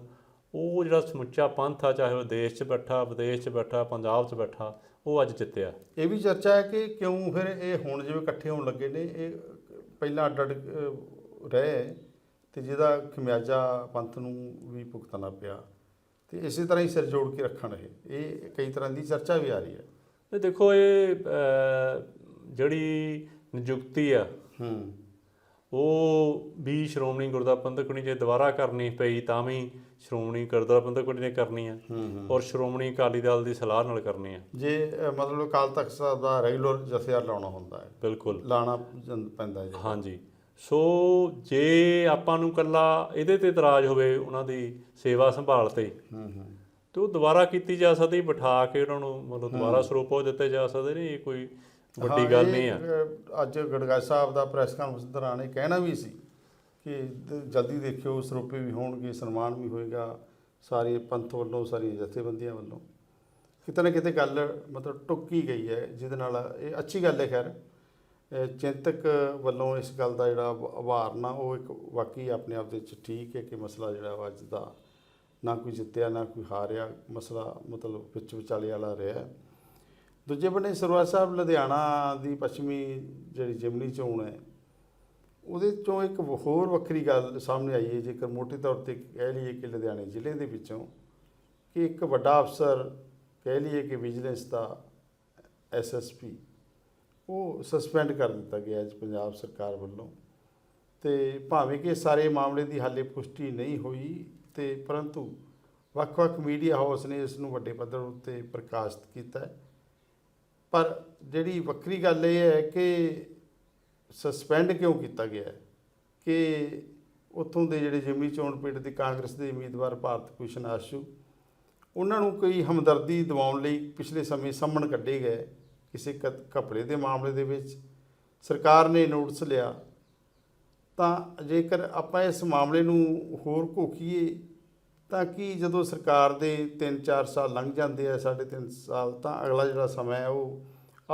Speaker 3: ਉਹ ਜਿਹੜਾ ਸਮੁੱਚਾ ਪੰਥ ਆ ਚਾਹੇ ਉਹ ਦੇਸ਼ 'ਚ ਬੈਠਾ ਵਿਦੇਸ਼ 'ਚ ਬੈਠਾ ਪੰਜਾਬ 'ਚ ਬੈਠਾ ਉਹ ਅੱਜ ਜਿੱਤਿਆ।
Speaker 2: ਇਹ ਵੀ ਚਰਚਾ ਹੈ ਕਿ ਕਿਉਂ ਫਿਰ ਇਹ ਹੁਣ ਜਿਵੇਂ ਇਕੱਠੇ ਹੋਣ ਲੱਗੇ ਨੇ ਇਹ ਪਹਿਲਾਂ ਅੱਡ ਅੱਡ ਰਹੇ ਤੇ ਜਿਹਦਾ ਖਮਿਆਜਾ ਪੰਥ ਨੂੰ ਵੀ ਭੁਗਤਣਾ ਪਿਆ। ਤੇ ਇਸੇ ਤਰ੍ਹਾਂ ਹੀ ਸਿਰ ਜੋੜ ਕੇ ਰੱਖਣ ਇਹ। ਇਹ ਕਈ ਤਰ੍ਹਾਂ ਦੀ ਚਰਚਾ ਵੀ ਆ ਰਹੀ ਹੈ।
Speaker 3: ਤੇ ਦੇਖੋ ਇਹ ਜਿਹੜੀ ਨਿਯੁਕਤੀ ਆ
Speaker 2: ਹੂੰ।
Speaker 3: ਉਹ ਵੀ ਸ਼੍ਰੋਮਣੀ ਗੁਰਦੁਆਰਾ ਪ੍ਰਬੰਧਕ ਕਮੇਟੀ ਜੇ ਦੁਬਾਰਾ ਕਰਨੀ ਪਈ ਤਾਂ ਵੀ ਸ਼੍ਰੋਮਣੀ ਗੁਰਦੁਆਰਾ ਪ੍ਰਬੰਧਕ ਕਮੇਟੀ ਨੇ ਕਰਨੀ ਆ।
Speaker 2: ਹੂੰ ਹੂੰ।
Speaker 3: ਔਰ ਸ਼੍ਰੋਮਣੀ ਅਕਾਲੀ ਦਲ ਦੀ ਸਲਾਹ ਨਾਲ ਕਰਨੀ ਆ।
Speaker 2: ਜੇ ਮਤਲਬ ਅਕਾਲ ਤਖਤ ਸਾਹਿਬ ਦਾ ਰੈਗੂਲਰ ਜਥੇਦਾਰ ਲਾਉਣਾ ਹੁੰਦਾ ਹੈ।
Speaker 3: ਬਿਲਕੁਲ।
Speaker 2: ਲਾਣਾ ਪੈਂਦਾ ਹੈ।
Speaker 3: ਹਾਂਜੀ। ਸੋ ਜੇ ਆਪਾਂ ਨੂੰ ਕੱਲਾ ਇਹਦੇ ਤੇ ਇਤਰਾਜ਼ ਹੋਵੇ ਉਹਨਾਂ ਦੀ ਸੇਵਾ ਸੰਭਾਲ ਤੇ
Speaker 2: ਹੂੰ ਹੂੰ।
Speaker 3: ਤੇ ਉਹ ਦੁਬਾਰਾ ਕੀਤੀ ਜਾ ਸਕਦੀ ਬਿਠਾ ਕੇ ਉਹਨਾਂ ਨੂੰ ਮਤਲਬ ਦੁਬਾਰਾ ਸਰੂਪ ਦਿੱਤੇ ਜਾ ਸਕਦੇ ਨੇ ਇਹ ਕੋਈ ਵੱਡੀ ਗੱਲ ਨਹੀਂ ਆ।
Speaker 2: ਅੱਜ ਗੜਗਾਜ ਸਾਹਿਬ ਦਾ ਪ੍ਰੈਸ ਕਾਨਫਰੰਸ ਦੌਰਾਨ ਇਹ ਕਹਿਣਾ ਵੀ ਸੀ ਕਿ ਜਲਦੀ ਦੇਖਿਓ ਸਰੋਪੇ ਵੀ ਹੋਣਗੇ ਸਨਮਾਨ ਵੀ ਹੋਏਗਾ ਸਾਰੇ ਪੰਥ ਵੱਲੋਂ ਸਾਰੀਆਂ ਜਥੇਬੰਦੀਆਂ ਵੱਲੋਂ। ਕਿਤੇ ਨਾ ਕਿਤੇ ਗੱਲ ਮਤਲਬ ਟੁੱਕੀ ਗਈ ਹੈ ਜਿਹਦੇ ਨਾਲ ਇਹ ਅੱਛੀ ਗੱਲ ਹੈ ਖੈਰ। ਚਿੰਤਕ ਵੱਲੋਂ ਇਸ ਗੱਲ ਦਾ ਜਿਹੜਾ ਉਭਾਰਨਾ ਉਹ ਇੱਕ ਵਾਕਈ ਆਪਣੇ ਆਪ ਦੇ ਵਿੱਚ ਠੀਕ ਹੈ ਕਿ ਮਸਲਾ ਜਿਹੜਾ ਅੱਜ ਦਾ ਨਾ ਕੋਈ ਜਿੱਤਿਆ ਨਾ ਕੋਈ ਹਾਰਿਆ ਮਸਲਾ ਮਤਲਬ ਵਿੱਚ ਵਿਚਾਲੇ ਵਾਲਾ ਰਿਹਾ। ਦੂਜੇ ਬੰਨੇ ਸਰਵਾ ਸਾਹਿਬ ਲੁਧਿਆਣਾ ਦੀ ਪੱਛਮੀ ਜਿਹੜੀ ਜਿਮਨੀ ਚੋਣ ਹੈ, ਉਹਦੇ ਚੋਂ ਇੱਕ ਹੋਰ ਵੱਖਰੀ ਗੱਲ ਸਾਹਮਣੇ ਆਈ ਹੈ, ਜੇਕਰ ਮੋਟੇ ਤੌਰ ਤੇ ਕਹਿ ਲਈਏ ਕਿ ਲੁਧਿਆਣੇ ਜ਼ਿਲ੍ਹੇ ਦੇ ਵਿੱਚੋਂ ਕਿ ਇੱਕ ਵੱਡਾ ਅਫਸਰ ਕਹਿ ਲਈਏ ਕਿ ਵਿਜੀਲੈਂਸ ਦਾ ਐਸਐਸਪੀ ਉਹ ਸਸਪੈਂਡ ਕਰ ਦਿੱਤਾ ਗਿਆ ਅੱਜ ਪੰਜਾਬ ਸਰਕਾਰ ਵੱਲੋਂ। ਤੇ ਭਾਵੇਂ ਕਿ ਸਾਰੇ ਮਾਮਲੇ ਦੀ ਹਾਲੇ ਪੁਸ਼ਟੀ ਨਹੀਂ ਹੋਈ ਤੇ ਪਰੰਤੂ ਵੱਖ-ਵੱਖ ਮੀਡੀਆ ਹਾਊਸ ਨੇ ਇਸ ਨੂੰ ਵੱਡੇ ਪੱਧਰ ਉੱਤੇ ਪ੍ਰਕਾਸ਼ਿਤ ਕੀਤਾ ਹੈ। ਪਰ ਜਿਹੜੀ ਵੱਖਰੀ ਗੱਲ ਇਹ ਹੈ ਕਿ ਸਸਪੈਂਡ ਕਿਉਂ ਕੀਤਾ ਗਿਆ ਹੈ? ਕਿ ਉੱਥੋਂ ਦੇ ਜਿਹੜੇ ਜਿਮਨੀ ਚੋਣ ਪਿੰਡ ਦੇ ਕਾਂਗਰਸ ਦੇ ਉਮੀਦਵਾਰ ਭਾਰਤ ਭੂਸ਼ਣ ਆਸ਼ੂ, ਉਹਨਾਂ ਨੂੰ ਕੋਈ ਹਮਦਰਦੀ ਦਿਵਾਉਣ ਲਈ ਪਿਛਲੇ ਸਮੇਂ ਸੰਮਣ ਕੱਢੇ ਗਏ ਕਿਸੇ ਕ- ਘਪਲੇ ਦੇ ਮਾਮਲੇ ਦੇ ਵਿੱਚ। ਸਰਕਾਰ ਨੇ ਨੋਟਿਸ ਲਿਆ। ਤਾਂ ਜੇਕਰ ਆਪਾਂ ਇਸ ਮਾਮਲੇ ਨੂੰ ਹੋਰ ਘੋਖੀਏ ਤਾਂ ਕਿ ਜਦੋਂ ਸਰਕਾਰ ਦੇ 3-4 ਸਾਲ ਲੰਘ ਜਾਂਦੇ ਆ, ਸਾਢੇ ਤਿੰਨ ਸਾਲ, ਤਾਂ ਅਗਲਾ ਜਿਹੜਾ ਸਮਾਂ ਹੈ, ਉਹ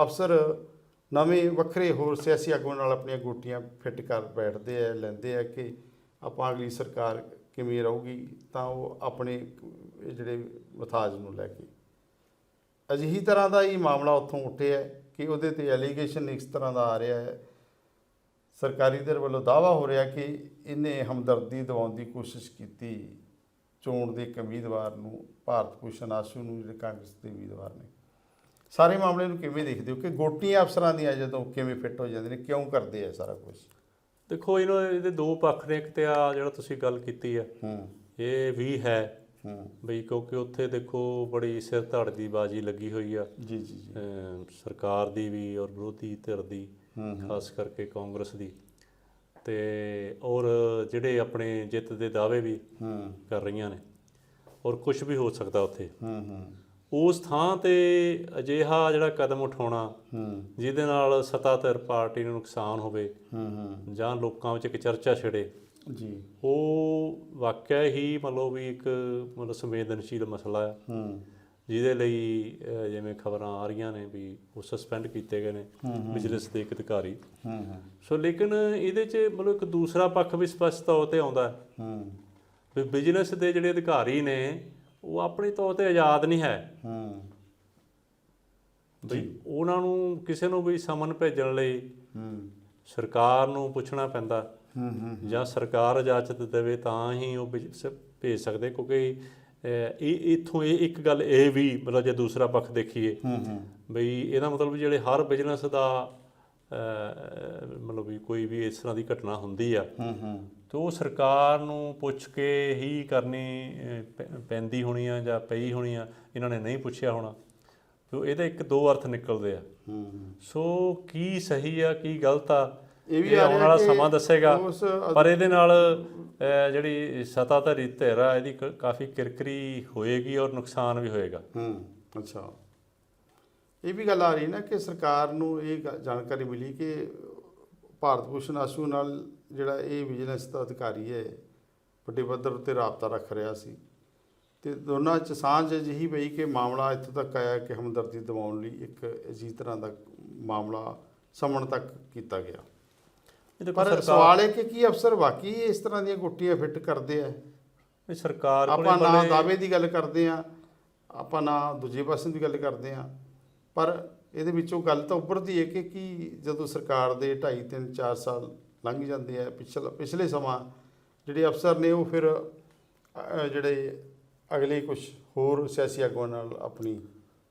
Speaker 2: ਅਫਸਰ ਨਵੇਂ ਵੱਖਰੇ ਹੋਰ ਸਿਆਸੀ ਆਗੂਆਂ ਨਾਲ ਆਪਣੀਆਂ ਗੋਟੀਆਂ ਫਿੱਟ ਕਰ ਬੈਠਦੇ ਆ, ਲੈਂਦੇ ਆ ਕਿ ਆਪਾਂ ਅਗਲੀ ਸਰਕਾਰ ਕਿਵੇਂ ਰਹੂਗੀ, ਤਾਂ ਉਹ ਆਪਣੇ ਜਿਹੜੇ ਮਥਾਜ ਨੂੰ ਲੈ ਕੇ। ਅਜਿਹੀ ਤਰ੍ਹਾਂ ਦਾ ਹੀ ਮਾਮਲਾ ਉੱਥੋਂ ਉੱਠਿਆ ਕਿ ਉਹਦੇ ਤੇ ਐਲੀਗੇਸ਼ਨ ਇਸ ਤਰ੍ਹਾਂ ਦਾ ਆ ਰਿਹਾ ਹੈ। ਸਰਕਾਰੀ ਧਿਰ ਵੱਲੋਂ ਦਾਵਾ ਹੋ ਰਿਹਾ ਕਿ ਇਹਨੇ ਹਮਦਰਦੀ ਦਿਵਾਉਣ ਦੀ ਕੋਸ਼ਿਸ਼ ਕੀਤੀ। ਚੋਣ ਦੇ ਇੱਕ ਉਮੀਦਵਾਰ ਨੂੰ ਭਾਰਤ ਭੂਸ਼ਣ ਆਸ਼ੂ ਨੂੰ ਜਿਹੜੇ ਕਾਂਗਰਸ ਦੇ ਉਮੀਦਵਾਰ ਨੇ। ਸਾਰੇ ਮਾਮਲੇ ਨੂੰ ਕਿਵੇਂ ਦੇਖਦੇ ਹੋ ਕਿ ਗੋਟੀਆਂ ਅਫਸਰਾਂ ਦੀਆਂ ਜਦੋਂ ਕਿਵੇਂ ਫਿੱਟ ਹੋ ਜਾਂਦੇ ਨੇ ਕਿਉਂ ਕਰਦੇ ਆ ਸਾਰਾ ਕੁਝ
Speaker 3: ਦੇਖੋ ਇਹਨਾਂ ਇਹਦੇ ਦੋ ਪੱਖ ਨੇ ਇੱਕ ਤੇ ਆ ਜਿਹੜਾ ਤੁਸੀਂ ਗੱਲ ਕੀਤੀ ਆ
Speaker 2: ਹੂੰ।
Speaker 3: ਇਹ ਵੀ ਹੈ।
Speaker 2: ਹੂੰ।
Speaker 3: ਬਈ ਕਿਉਂਕਿ ਉੱਥੇ ਦੇਖੋ ਬੜੀ ਸਿਰ ਧੜ ਦੀ ਬਾਜੀ ਲੱਗੀ ਹੋਈ ਆ।
Speaker 2: ਜੀ ਜੀ
Speaker 3: ਸਰਕਾਰ ਦੀ ਵੀ ਔਰ ਵਿਰੋਧੀ ਧਿਰ ਦੀ ਖਾਸ ਕਰਕੇ ਕਾਂਗਰਸ ਦੀ। ਤੇ ਔਰ ਜਿਹੜੇ ਆਪਣੇ ਜਿੱਤ ਦੇ ਦਾਅਵੇ ਵੀ
Speaker 2: ਹੂੰ।
Speaker 3: ਕਰ ਰਹੀਆਂ ਨੇ। ਔਰ ਕੁਝ ਵੀ ਹੋ ਸਕਦਾ ਉੱਥੇ।
Speaker 2: ਹੂੰ ਹੂੰ।
Speaker 3: ਉਸ ਥਾਂ ਤੇ ਅਜਿਹਾ ਜਿਹੜਾ ਕਦਮ ਉਠਾਉਣਾ
Speaker 2: ਹੂੰ।
Speaker 3: ਜਿਹਦੇ ਨਾਲ ਸੱਤਾਧਰ ਪਾਰਟੀ ਨੂੰ ਨੁਕਸਾਨ ਹੋਵੇ
Speaker 2: ਹੂੰ ਹੂੰ।
Speaker 3: ਜਾਂ ਲੋਕਾਂ ਵਿੱਚ ਇੱਕ ਚਰਚਾ ਛਿੜੇ
Speaker 2: ਜੀ।
Speaker 3: ਉਹ ਵਾਕਿਆ ਹੀ ਮਤਲਬ ਵੀ ਇੱਕ ਮਤਲਬ ਸੰਵੇਦਨਸ਼ੀਲ ਮਸਲਾ ਹੈ।
Speaker 2: ਹੂੰ।
Speaker 3: ਜਿਹਦੇ ਲਈ ਜਿਵੇਂ ਖਬਰਾਂ ਆ ਰਹੀਆਂ ਨੇ ਵੀ ਉਹ ਸਸਪੈਂਡ ਕੀਤੇ ਗਏ ਨੇ ਵਿਜੀਲੈਂਸ ਦੇ ਇੱਕ ਅਧਿਕਾਰੀ। ਸੋ ਲੇਕਿਨ ਇਹਦੇ 'ਚ ਮਤਲਬ ਇੱਕ ਦੂਸਰਾ ਪੱਖ ਵੀ ਸਪਸ਼ਟ ਤੌਰ ਤੇ ਆਉਂਦਾ ਵੀ ਬਿਜ਼ਨਸ ਦੇ ਜਿਹੜੇ ਅਧਿਕਾਰੀ ਨੇ ਉਹ ਆਪਣੀ ਤੌਰ ਤੇ ਆਜ਼ਾਦ ਨਹੀਂ ਹੈ। ਵੀ ਉਹਨਾਂ ਨੂੰ ਕਿਸੇ ਨੂੰ ਵੀ ਸਮਨ ਭੇਜਣ ਲਈ ਸਰਕਾਰ ਨੂੰ ਪੁੱਛਣਾ ਪੈਂਦਾ ਜਾਂ ਸਰਕਾਰ ਇਜਾਜ਼ਤ ਦੇਵੇ ਤਾਂ ਹੀ ਉਹ ਭੇਜ ਸਕਦੇ ਕਿਉਂਕਿ ਇਹ ਇਥੋਂ ਇਹ ਇੱਕ ਗੱਲ ਇਹ ਵੀ ਮਤਲਬ ਜੇ ਦੂਸਰਾ ਪੱਖ ਦੇਖੀਏ
Speaker 2: ਹੂੰ ਹੂੰ।
Speaker 3: ਬਈ ਇਹਦਾ ਮਤਲਬ ਜਿਹੜੇ ਹਰ ਬਿਜ਼ਨਸ ਦਾ ਮਤਲਬ ਵੀ ਕੋਈ ਵੀ ਇਸ ਤਰ੍ਹਾਂ ਦੀ ਘਟਨਾ ਹੁੰਦੀ ਆ
Speaker 2: ਹੂੰ ਹੂੰ।
Speaker 3: ਤੇ ਉਹ ਸਰਕਾਰ ਨੂੰ ਪੁੱਛ ਕੇ ਹੀ ਕਰਨੀ ਪੈਂਦੀ ਹੋਣੀ ਆ ਜਾਂ ਪਈ ਹੋਣੀ ਆ ਇਹਨਾਂ ਨੇ ਨਹੀਂ ਪੁੱਛਿਆ ਹੋਣਾ ਤੇ ਇਹਦੇ ਇੱਕ ਦੋ ਅਰਥ ਨਿਕਲਦੇ ਆ।
Speaker 2: ਹੂੰ ਹੂੰ।
Speaker 3: ਸੋ ਕੀ ਸਹੀ ਆ ਕੀ ਗਲਤ ਆ
Speaker 2: ਇਹ ਵੀ
Speaker 3: ਆਉਣ ਵਾਲਾ ਸਮਾਂ ਦੱਸੇਗਾ। ਪਰ ਇਹਦੇ ਨਾਲ ਜਿਹੜੀ ਸਤਾਧਾਰੀ ਧਿਰ ਆ ਇਹਦੀ ਕਾਫੀ ਕਿਰਕਰੀ ਹੋਏਗੀ ਔਰ ਨੁਕਸਾਨ ਵੀ ਹੋਏਗਾ।
Speaker 2: ਹੂੰ ਅੱਛਾ। ਇਹ ਵੀ ਗੱਲ ਆ ਰਹੀ ਨਾ ਕਿ ਸਰਕਾਰ ਨੂੰ ਇਹ ਜਾਣਕਾਰੀ ਮਿਲੀ ਕਿ ਭਾਰਤ ਭੂਸ਼ਣ ਆਸ਼ੂ ਨਾਲ ਜਿਹੜਾ ਇਹ ਵਿਜੀਲੈਂਸ ਦਾ ਅਧਿਕਾਰੀ ਹੈ ਵੱਡੇ ਪੱਧਰ ਉੱਤੇ ਰਾਬਤਾ ਰੱਖ ਰਿਹਾ ਸੀ। ਤੇ ਦੋਨਾਂ ਚ ਸਾਂਝ ਅਜਿਹੀ ਪਈ ਕਿ ਮਾਮਲਾ ਇੱਥੋਂ ਤੱਕ ਆਇਆ ਕਿ ਹਮਦਰਦੀ ਦਿਵਾਉਣ ਲਈ ਇੱਕ ਅਜੀਬ ਤਰ੍ਹਾਂ ਦਾ ਮਾਮਲਾ ਸਮਣ ਤੱਕ ਕੀਤਾ ਗਿਆ। ਪਰ ਸਵਾਲ ਹੈ ਕਿ ਕੀ ਅਫਸਰ ਵਾਕਈ ਇਸ ਤਰ੍ਹਾਂ ਦੀਆਂ ਗੁੱਟੀਆਂ ਫਿੱਟ ਕਰਦੇ ਆ?
Speaker 3: ਇਹ ਸਰਕਾਰ ਕੋਲੇ
Speaker 2: ਆਪਾਂ ਨਾ ਦਾਅਵੇ ਦੀ ਗੱਲ ਕਰਦੇ ਆ ਆਪਾਂ ਨਾ ਦੂਜੇ ਪਾਸੇ ਦੀ ਗੱਲ ਕਰਦੇ ਆ। ਪਰ ਇਹਦੇ ਵਿੱਚੋਂ ਗੱਲ ਤਾਂ ਉੱਭਰਦੀ ਹੈ ਕਿ ਕੀ ਜਦੋਂ ਸਰਕਾਰ ਦੇ 2.5 3 4 ਸਾਲ ਲੰਘ ਜਾਂਦੇ ਆ ਪਿਛਲਾ ਪਿਛਲੇ ਸਮਾਂ ਜਿਹੜੇ ਅਫਸਰ ਨੇ ਉਹ ਫਿਰ ਜਿਹੜੇ ਅਗਲੇ ਕੁਝ ਹੋਰ ਸਿਆਸੀ ਆਗੂਆਂ ਨਾਲ ਆਪਣੀ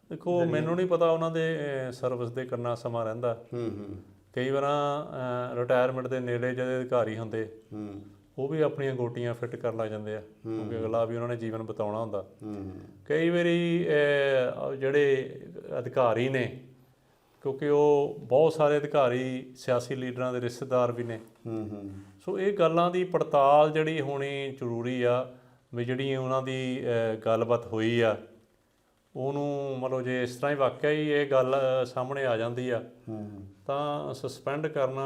Speaker 3: ਦੇਖੋ ਮੈਨੂੰ ਨਹੀਂ ਪਤਾ ਉਹਨਾਂ ਦੇ ਸਰਵਿਸ ਦੇ ਕਰਨਾ ਸਮਾਂ ਰਹਿੰਦਾ।
Speaker 2: ਹੂੰ ਹੂੰ।
Speaker 3: ਕਈ ਵਾਰਾਂ ਰਿਟਾਇਰਮੈਂਟ ਦੇ ਨੇੜੇ ਜਿਹੜੇ ਅਧਿਕਾਰੀ ਹੁੰਦੇ
Speaker 2: ਹੂੰ।
Speaker 3: ਉਹ ਵੀ ਆਪਣੀਆਂ ਗੋਟੀਆਂ ਫਿੱਟ ਕਰਨ ਲੱਗ ਜਾਂਦੇ ਆ ਕਿਉਂਕਿ ਅਗਲਾ ਵੀ ਉਹਨਾਂ ਨੇ ਜੀਵਨ ਬਤਾਉਣਾ ਹੁੰਦਾ।
Speaker 2: ਹੂੰ।
Speaker 3: ਕਈ ਵਾਰੀ ਜਿਹੜੇ ਅਧਿਕਾਰੀ ਨੇ ਕਿਉਂਕਿ ਉਹ ਬਹੁਤ ਸਾਰੇ ਅਧਿਕਾਰੀ ਸਿਆਸੀ ਲੀਡਰਾਂ ਦੇ ਰਿਸ਼ਤੇਦਾਰ ਵੀ ਨੇ। ਸੋ ਇਹ ਗੱਲਾਂ ਦੀ ਪੜਤਾਲ ਜਿਹੜੀ ਹੋਣੀ ਜ਼ਰੂਰੀ ਆ ਵੀ ਜਿਹੜੀ ਉਹਨਾਂ ਦੀ ਗੱਲਬਾਤ ਹੋਈ ਆ ਉਹਨੂੰ ਮਤਲਬ ਜੇ ਇਸ ਤਰ੍ਹਾਂ ਹੀ ਵਾਕਿਆ ਹੀ ਇਹ ਗੱਲ ਸਾਹਮਣੇ ਆ ਜਾਂਦੀ ਆ ਤਾਂ ਸਸਪੈਂਡ ਕਰਨਾ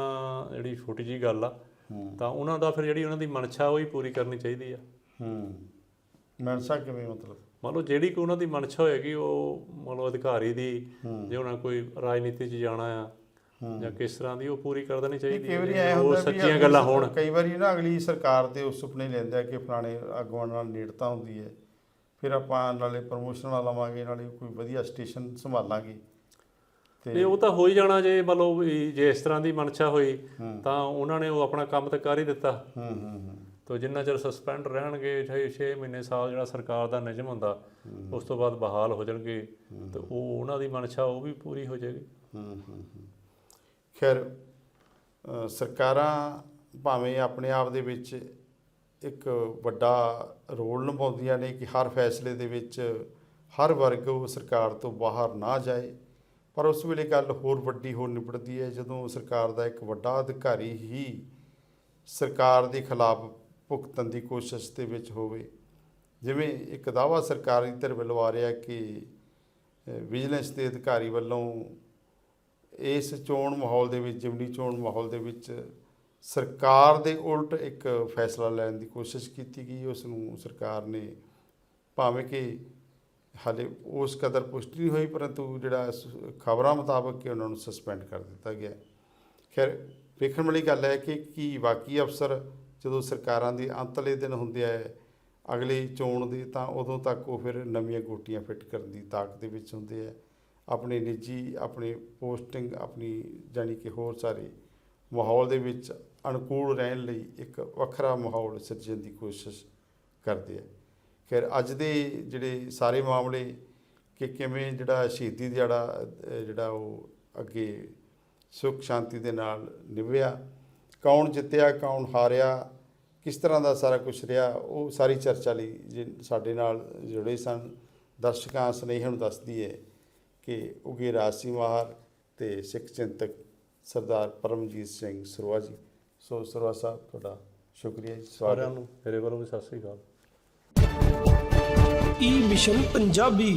Speaker 3: ਜਿਹੜੀ ਛੋਟੀ ਜੀ ਗੱਲ ਆ ਤਾਂ ਉਹਨਾਂ ਦਾ ਫਿਰ ਜਿਹੜੀ ਉਹਨਾਂ ਦੀ ਮਨਸ਼ਾ ਉਹ ਹੀ ਪੂਰੀ ਕਰਨੀ ਚਾਹੀਦੀ ਆ।
Speaker 2: ਹੂੰ। ਮਨਸਾ ਕਿਵੇਂ ਮਤਲਬ?
Speaker 3: ਮੰਨ ਲਓ ਜਿਹੜੀ ਕੋਈ ਉਹਨਾਂ ਦੀ ਮਨਸ਼ਾ ਹੋਏਗੀ ਉਹ ਮੰਨ ਲਓ ਅਧਿਕਾਰੀ ਦੀ। ਜੇ ਉਹਨਾਂ ਕੋਈ ਰਾਜਨੀਤੀ 'ਚ ਜਾਣਾ ਆ ਜਾਂ ਕਿਸ ਤਰ੍ਹਾਂ ਦੀ ਉਹ ਪੂਰੀ ਕਰ ਦੇਣੀ ਚਾਹੀਦੀ
Speaker 2: ਕਈ ਵਾਰੀ ਐ ਹੁੰਦਾ
Speaker 3: ਸੱਚੀਆਂ ਗੱਲਾਂ ਹੋਣ।
Speaker 2: ਕਈ ਵਾਰੀ ਨਾ ਅਗਲੀ ਸਰਕਾਰ ਦੇ ਉਹ ਸੁਪਨੇ ਲੈਂਦੇ ਆ ਕਿ ਫਲਾਣੇ ਆਗੂਆਂ ਨਾਲ ਨੇੜਤਾ ਹੁੰਦੀ ਹੈ। ਫਿਰ ਆਪਾਂ ਨਾਲੇ ਪ੍ਰਮੋਸ਼ਨਾਂ ਲਵਾਂਗੇ ਨਾਲੇ ਕੋਈ ਵਧੀਆ ਸਟੇਸ਼ਨ ਸੰਭਾਲਾਂਗੇ।
Speaker 3: ਨਹੀਂ ਉਹ ਤਾਂ ਹੋ ਹੀ ਜਾਣਾ ਜੇ ਮੰਨ ਲਓ ਜੇ ਇਸ ਤਰ੍ਹਾਂ ਦੀ ਮਨਸ਼ਾ ਹੋਈ। ਤਾਂ ਉਹਨਾਂ ਨੇ ਉਹ ਆਪਣਾ ਕੰਮ ਤਾਂ ਕਰ ਹੀ ਦਿੱਤਾ।
Speaker 2: ਹੂੰ ਹੂੰ ਹੂੰ।
Speaker 3: ਤਾਂ ਜਿੰਨਾ ਚਿਰ ਸਸਪੈਂਡ ਰਹਿਣਗੇ ਚਾਹੇ 6 ਮਹੀਨੇ ਸਾਲ ਜਿਹੜਾ ਸਰਕਾਰ ਦਾ ਨਿਯਮ ਹੁੰਦਾ ਉਸ ਤੋਂ ਬਾਅਦ ਬਹਾਲ ਹੋ ਜਾਣਗੇ। ਤੇ ਉਹ ਉਹਨਾਂ ਦੀ ਮਨਸ਼ਾ ਉਹ ਵੀ ਪੂਰੀ ਹੋ ਜਾਏਗੀ।
Speaker 2: ਹੂੰ ਹੂੰ। ਖੈਰ ਸਰਕਾਰਾਂ ਭਾਵੇਂ ਆਪਣੇ ਆਪ ਦੇ ਵਿੱਚ ਇੱਕ ਵੱਡਾ ਰੋਲ ਨਿਭਾਉਂਦੀਆਂ ਨੇ ਕਿ ਹਰ ਫੈਸਲੇ ਦੇ ਵਿੱਚ ਹਰ ਵਰਗ ਸਰਕਾਰ ਤੋਂ ਬਾਹਰ ਨਾ ਜਾਏ। ਪਰ ਉਸ ਵੇਲੇ ਗੱਲ ਹੋਰ ਵੱਡੀ ਹੋ ਨਿਬੜਦੀ ਹੈ ਜਦੋਂ ਸਰਕਾਰ ਦਾ ਇੱਕ ਵੱਡਾ ਅਧਿਕਾਰੀ ਹੀ ਸਰਕਾਰ ਦੇ ਖਿਲਾਫ ਭੁਗਤਣ ਦੀ ਕੋਸ਼ਿਸ਼ ਦੇ ਵਿੱਚ ਹੋਵੇ। ਜਿਵੇਂ ਇੱਕ ਦਾਵਾ ਸਰਕਾਰੀ ਧਿਰ ਵੱਲੋਂ ਆ ਰਿਹਾ ਕਿ ਵਿਜੀਲੈਂਸ ਦੇ ਅਧਿਕਾਰੀ ਵੱਲੋਂ ਇਸ ਚੋਣ ਮਾਹੌਲ ਦੇ ਵਿੱਚ, ਜਿਮਨੀ ਚੋਣ ਮਾਹੌਲ ਦੇ ਵਿੱਚ ਸਰਕਾਰ ਦੇ ਉਲਟ ਇੱਕ ਫੈਸਲਾ ਲੈਣ ਦੀ ਕੋਸ਼ਿਸ਼ ਕੀਤੀ ਗਈ। ਉਸ ਨੂੰ ਸਰਕਾਰ ਨੇ ਭਾਵੇਂ ਕਿ ਹਾਲੇ ਉਸ ਕਦਰ ਪੁਸ਼ਟੀ ਨਹੀਂ ਹੋਈ, ਪਰੰਤੂ ਜਿਹੜਾ ਖਬਰਾਂ ਮੁਤਾਬਕ ਕਿ ਉਹਨਾਂ ਨੂੰ ਸਸਪੈਂਡ ਕਰ ਦਿੱਤਾ ਗਿਆ। ਖੈਰ, ਵੇਖਣ ਵਾਲੀ ਗੱਲ ਹੈ ਕਿ ਕੀ ਬਾਕੀ ਅਫਸਰ ਜਦੋਂ ਸਰਕਾਰਾਂ ਦੇ ਅੰਤਲੇ ਦਿਨ ਹੁੰਦੇ ਆ, ਅਗਲੀ ਚੋਣ ਦੇ, ਤਾਂ ਉਦੋਂ ਤੱਕ ਉਹ ਫਿਰ ਨਵੀਆਂ ਗੋਟੀਆਂ ਫਿੱਟ ਕਰਨ ਦੀ ਤਾਕਤ ਦੇ ਵਿੱਚ ਹੁੰਦੇ ਆ। ਆਪਣੇ ਨਿੱਜੀ, ਆਪਣੇ ਪੋਸਟਿੰਗ, ਆਪਣੀ ਜਾਣੀ ਕਿ ਹੋਰ ਸਾਰੇ ਮਾਹੌਲ ਦੇ ਵਿੱਚ ਅਨੁਕੂਲ ਰਹਿਣ ਲਈ ਇੱਕ ਵੱਖਰਾ ਮਾਹੌਲ ਸਿਰਜਣ ਦੀ ਕੋਸ਼ਿਸ਼ ਕਰਦੇ ਆ। ਖੈਰ, ਅੱਜ ਦੇ ਜਿਹੜੇ ਸਾਰੇ ਮਾਮਲੇ ਕਿ ਕਿਵੇਂ ਜਿਹੜਾ ਸ਼ਹੀਦੀ ਦਿਹਾੜਾ ਜਿਹੜਾ ਉਹ ਅੱਗੇ ਸੁਖ ਸ਼ਾਂਤੀ ਦੇ ਨਾਲ ਨਿਭਿਆ, ਕੌਣ ਜਿੱਤਿਆ, ਕੌਣ ਹਾਰਿਆ, ਕਿਸ ਤਰ੍ਹਾਂ ਦਾ ਸਾਰਾ ਕੁਝ ਰਿਹਾ, ਉਹ ਸਾਰੀ ਚਰਚਾ ਲਈ ਜੇ, ਸਾਡੇ ਨਾਲ ਜੁੜੇ ਸਨ। ਦਰਸ਼ਕਾਂ, ਸੁਨੇਹੇ ਨੂੰ ਦੱਸਦੀ ਹੈ ਕਿ ਉਗੇ ਰਾਜਸੀ ਮਾਹਰ ਤੇ ਸਿੱਖ ਚਿੰਤਕ ਸਰਦਾਰ ਪਰਮਜੀਤ ਸਿੰਘ ਸਰਵਾ ਜੀ। ਸੋ ਸਰਵਾ ਸਾਹਿਬ ਤੁਹਾਡਾ ਸ਼ੁਕਰੀਆ ਜੀ
Speaker 3: ਸਾਰਿਆਂ ਨੂੰ ਮੇਰੇ ਵੱਲੋਂ ਵੀ ਸਤਿ ਸ੍ਰੀ ਅਕਾਲ।
Speaker 1: ਈ ਮਿਸ਼ਨ ਪੰਜਾਬੀ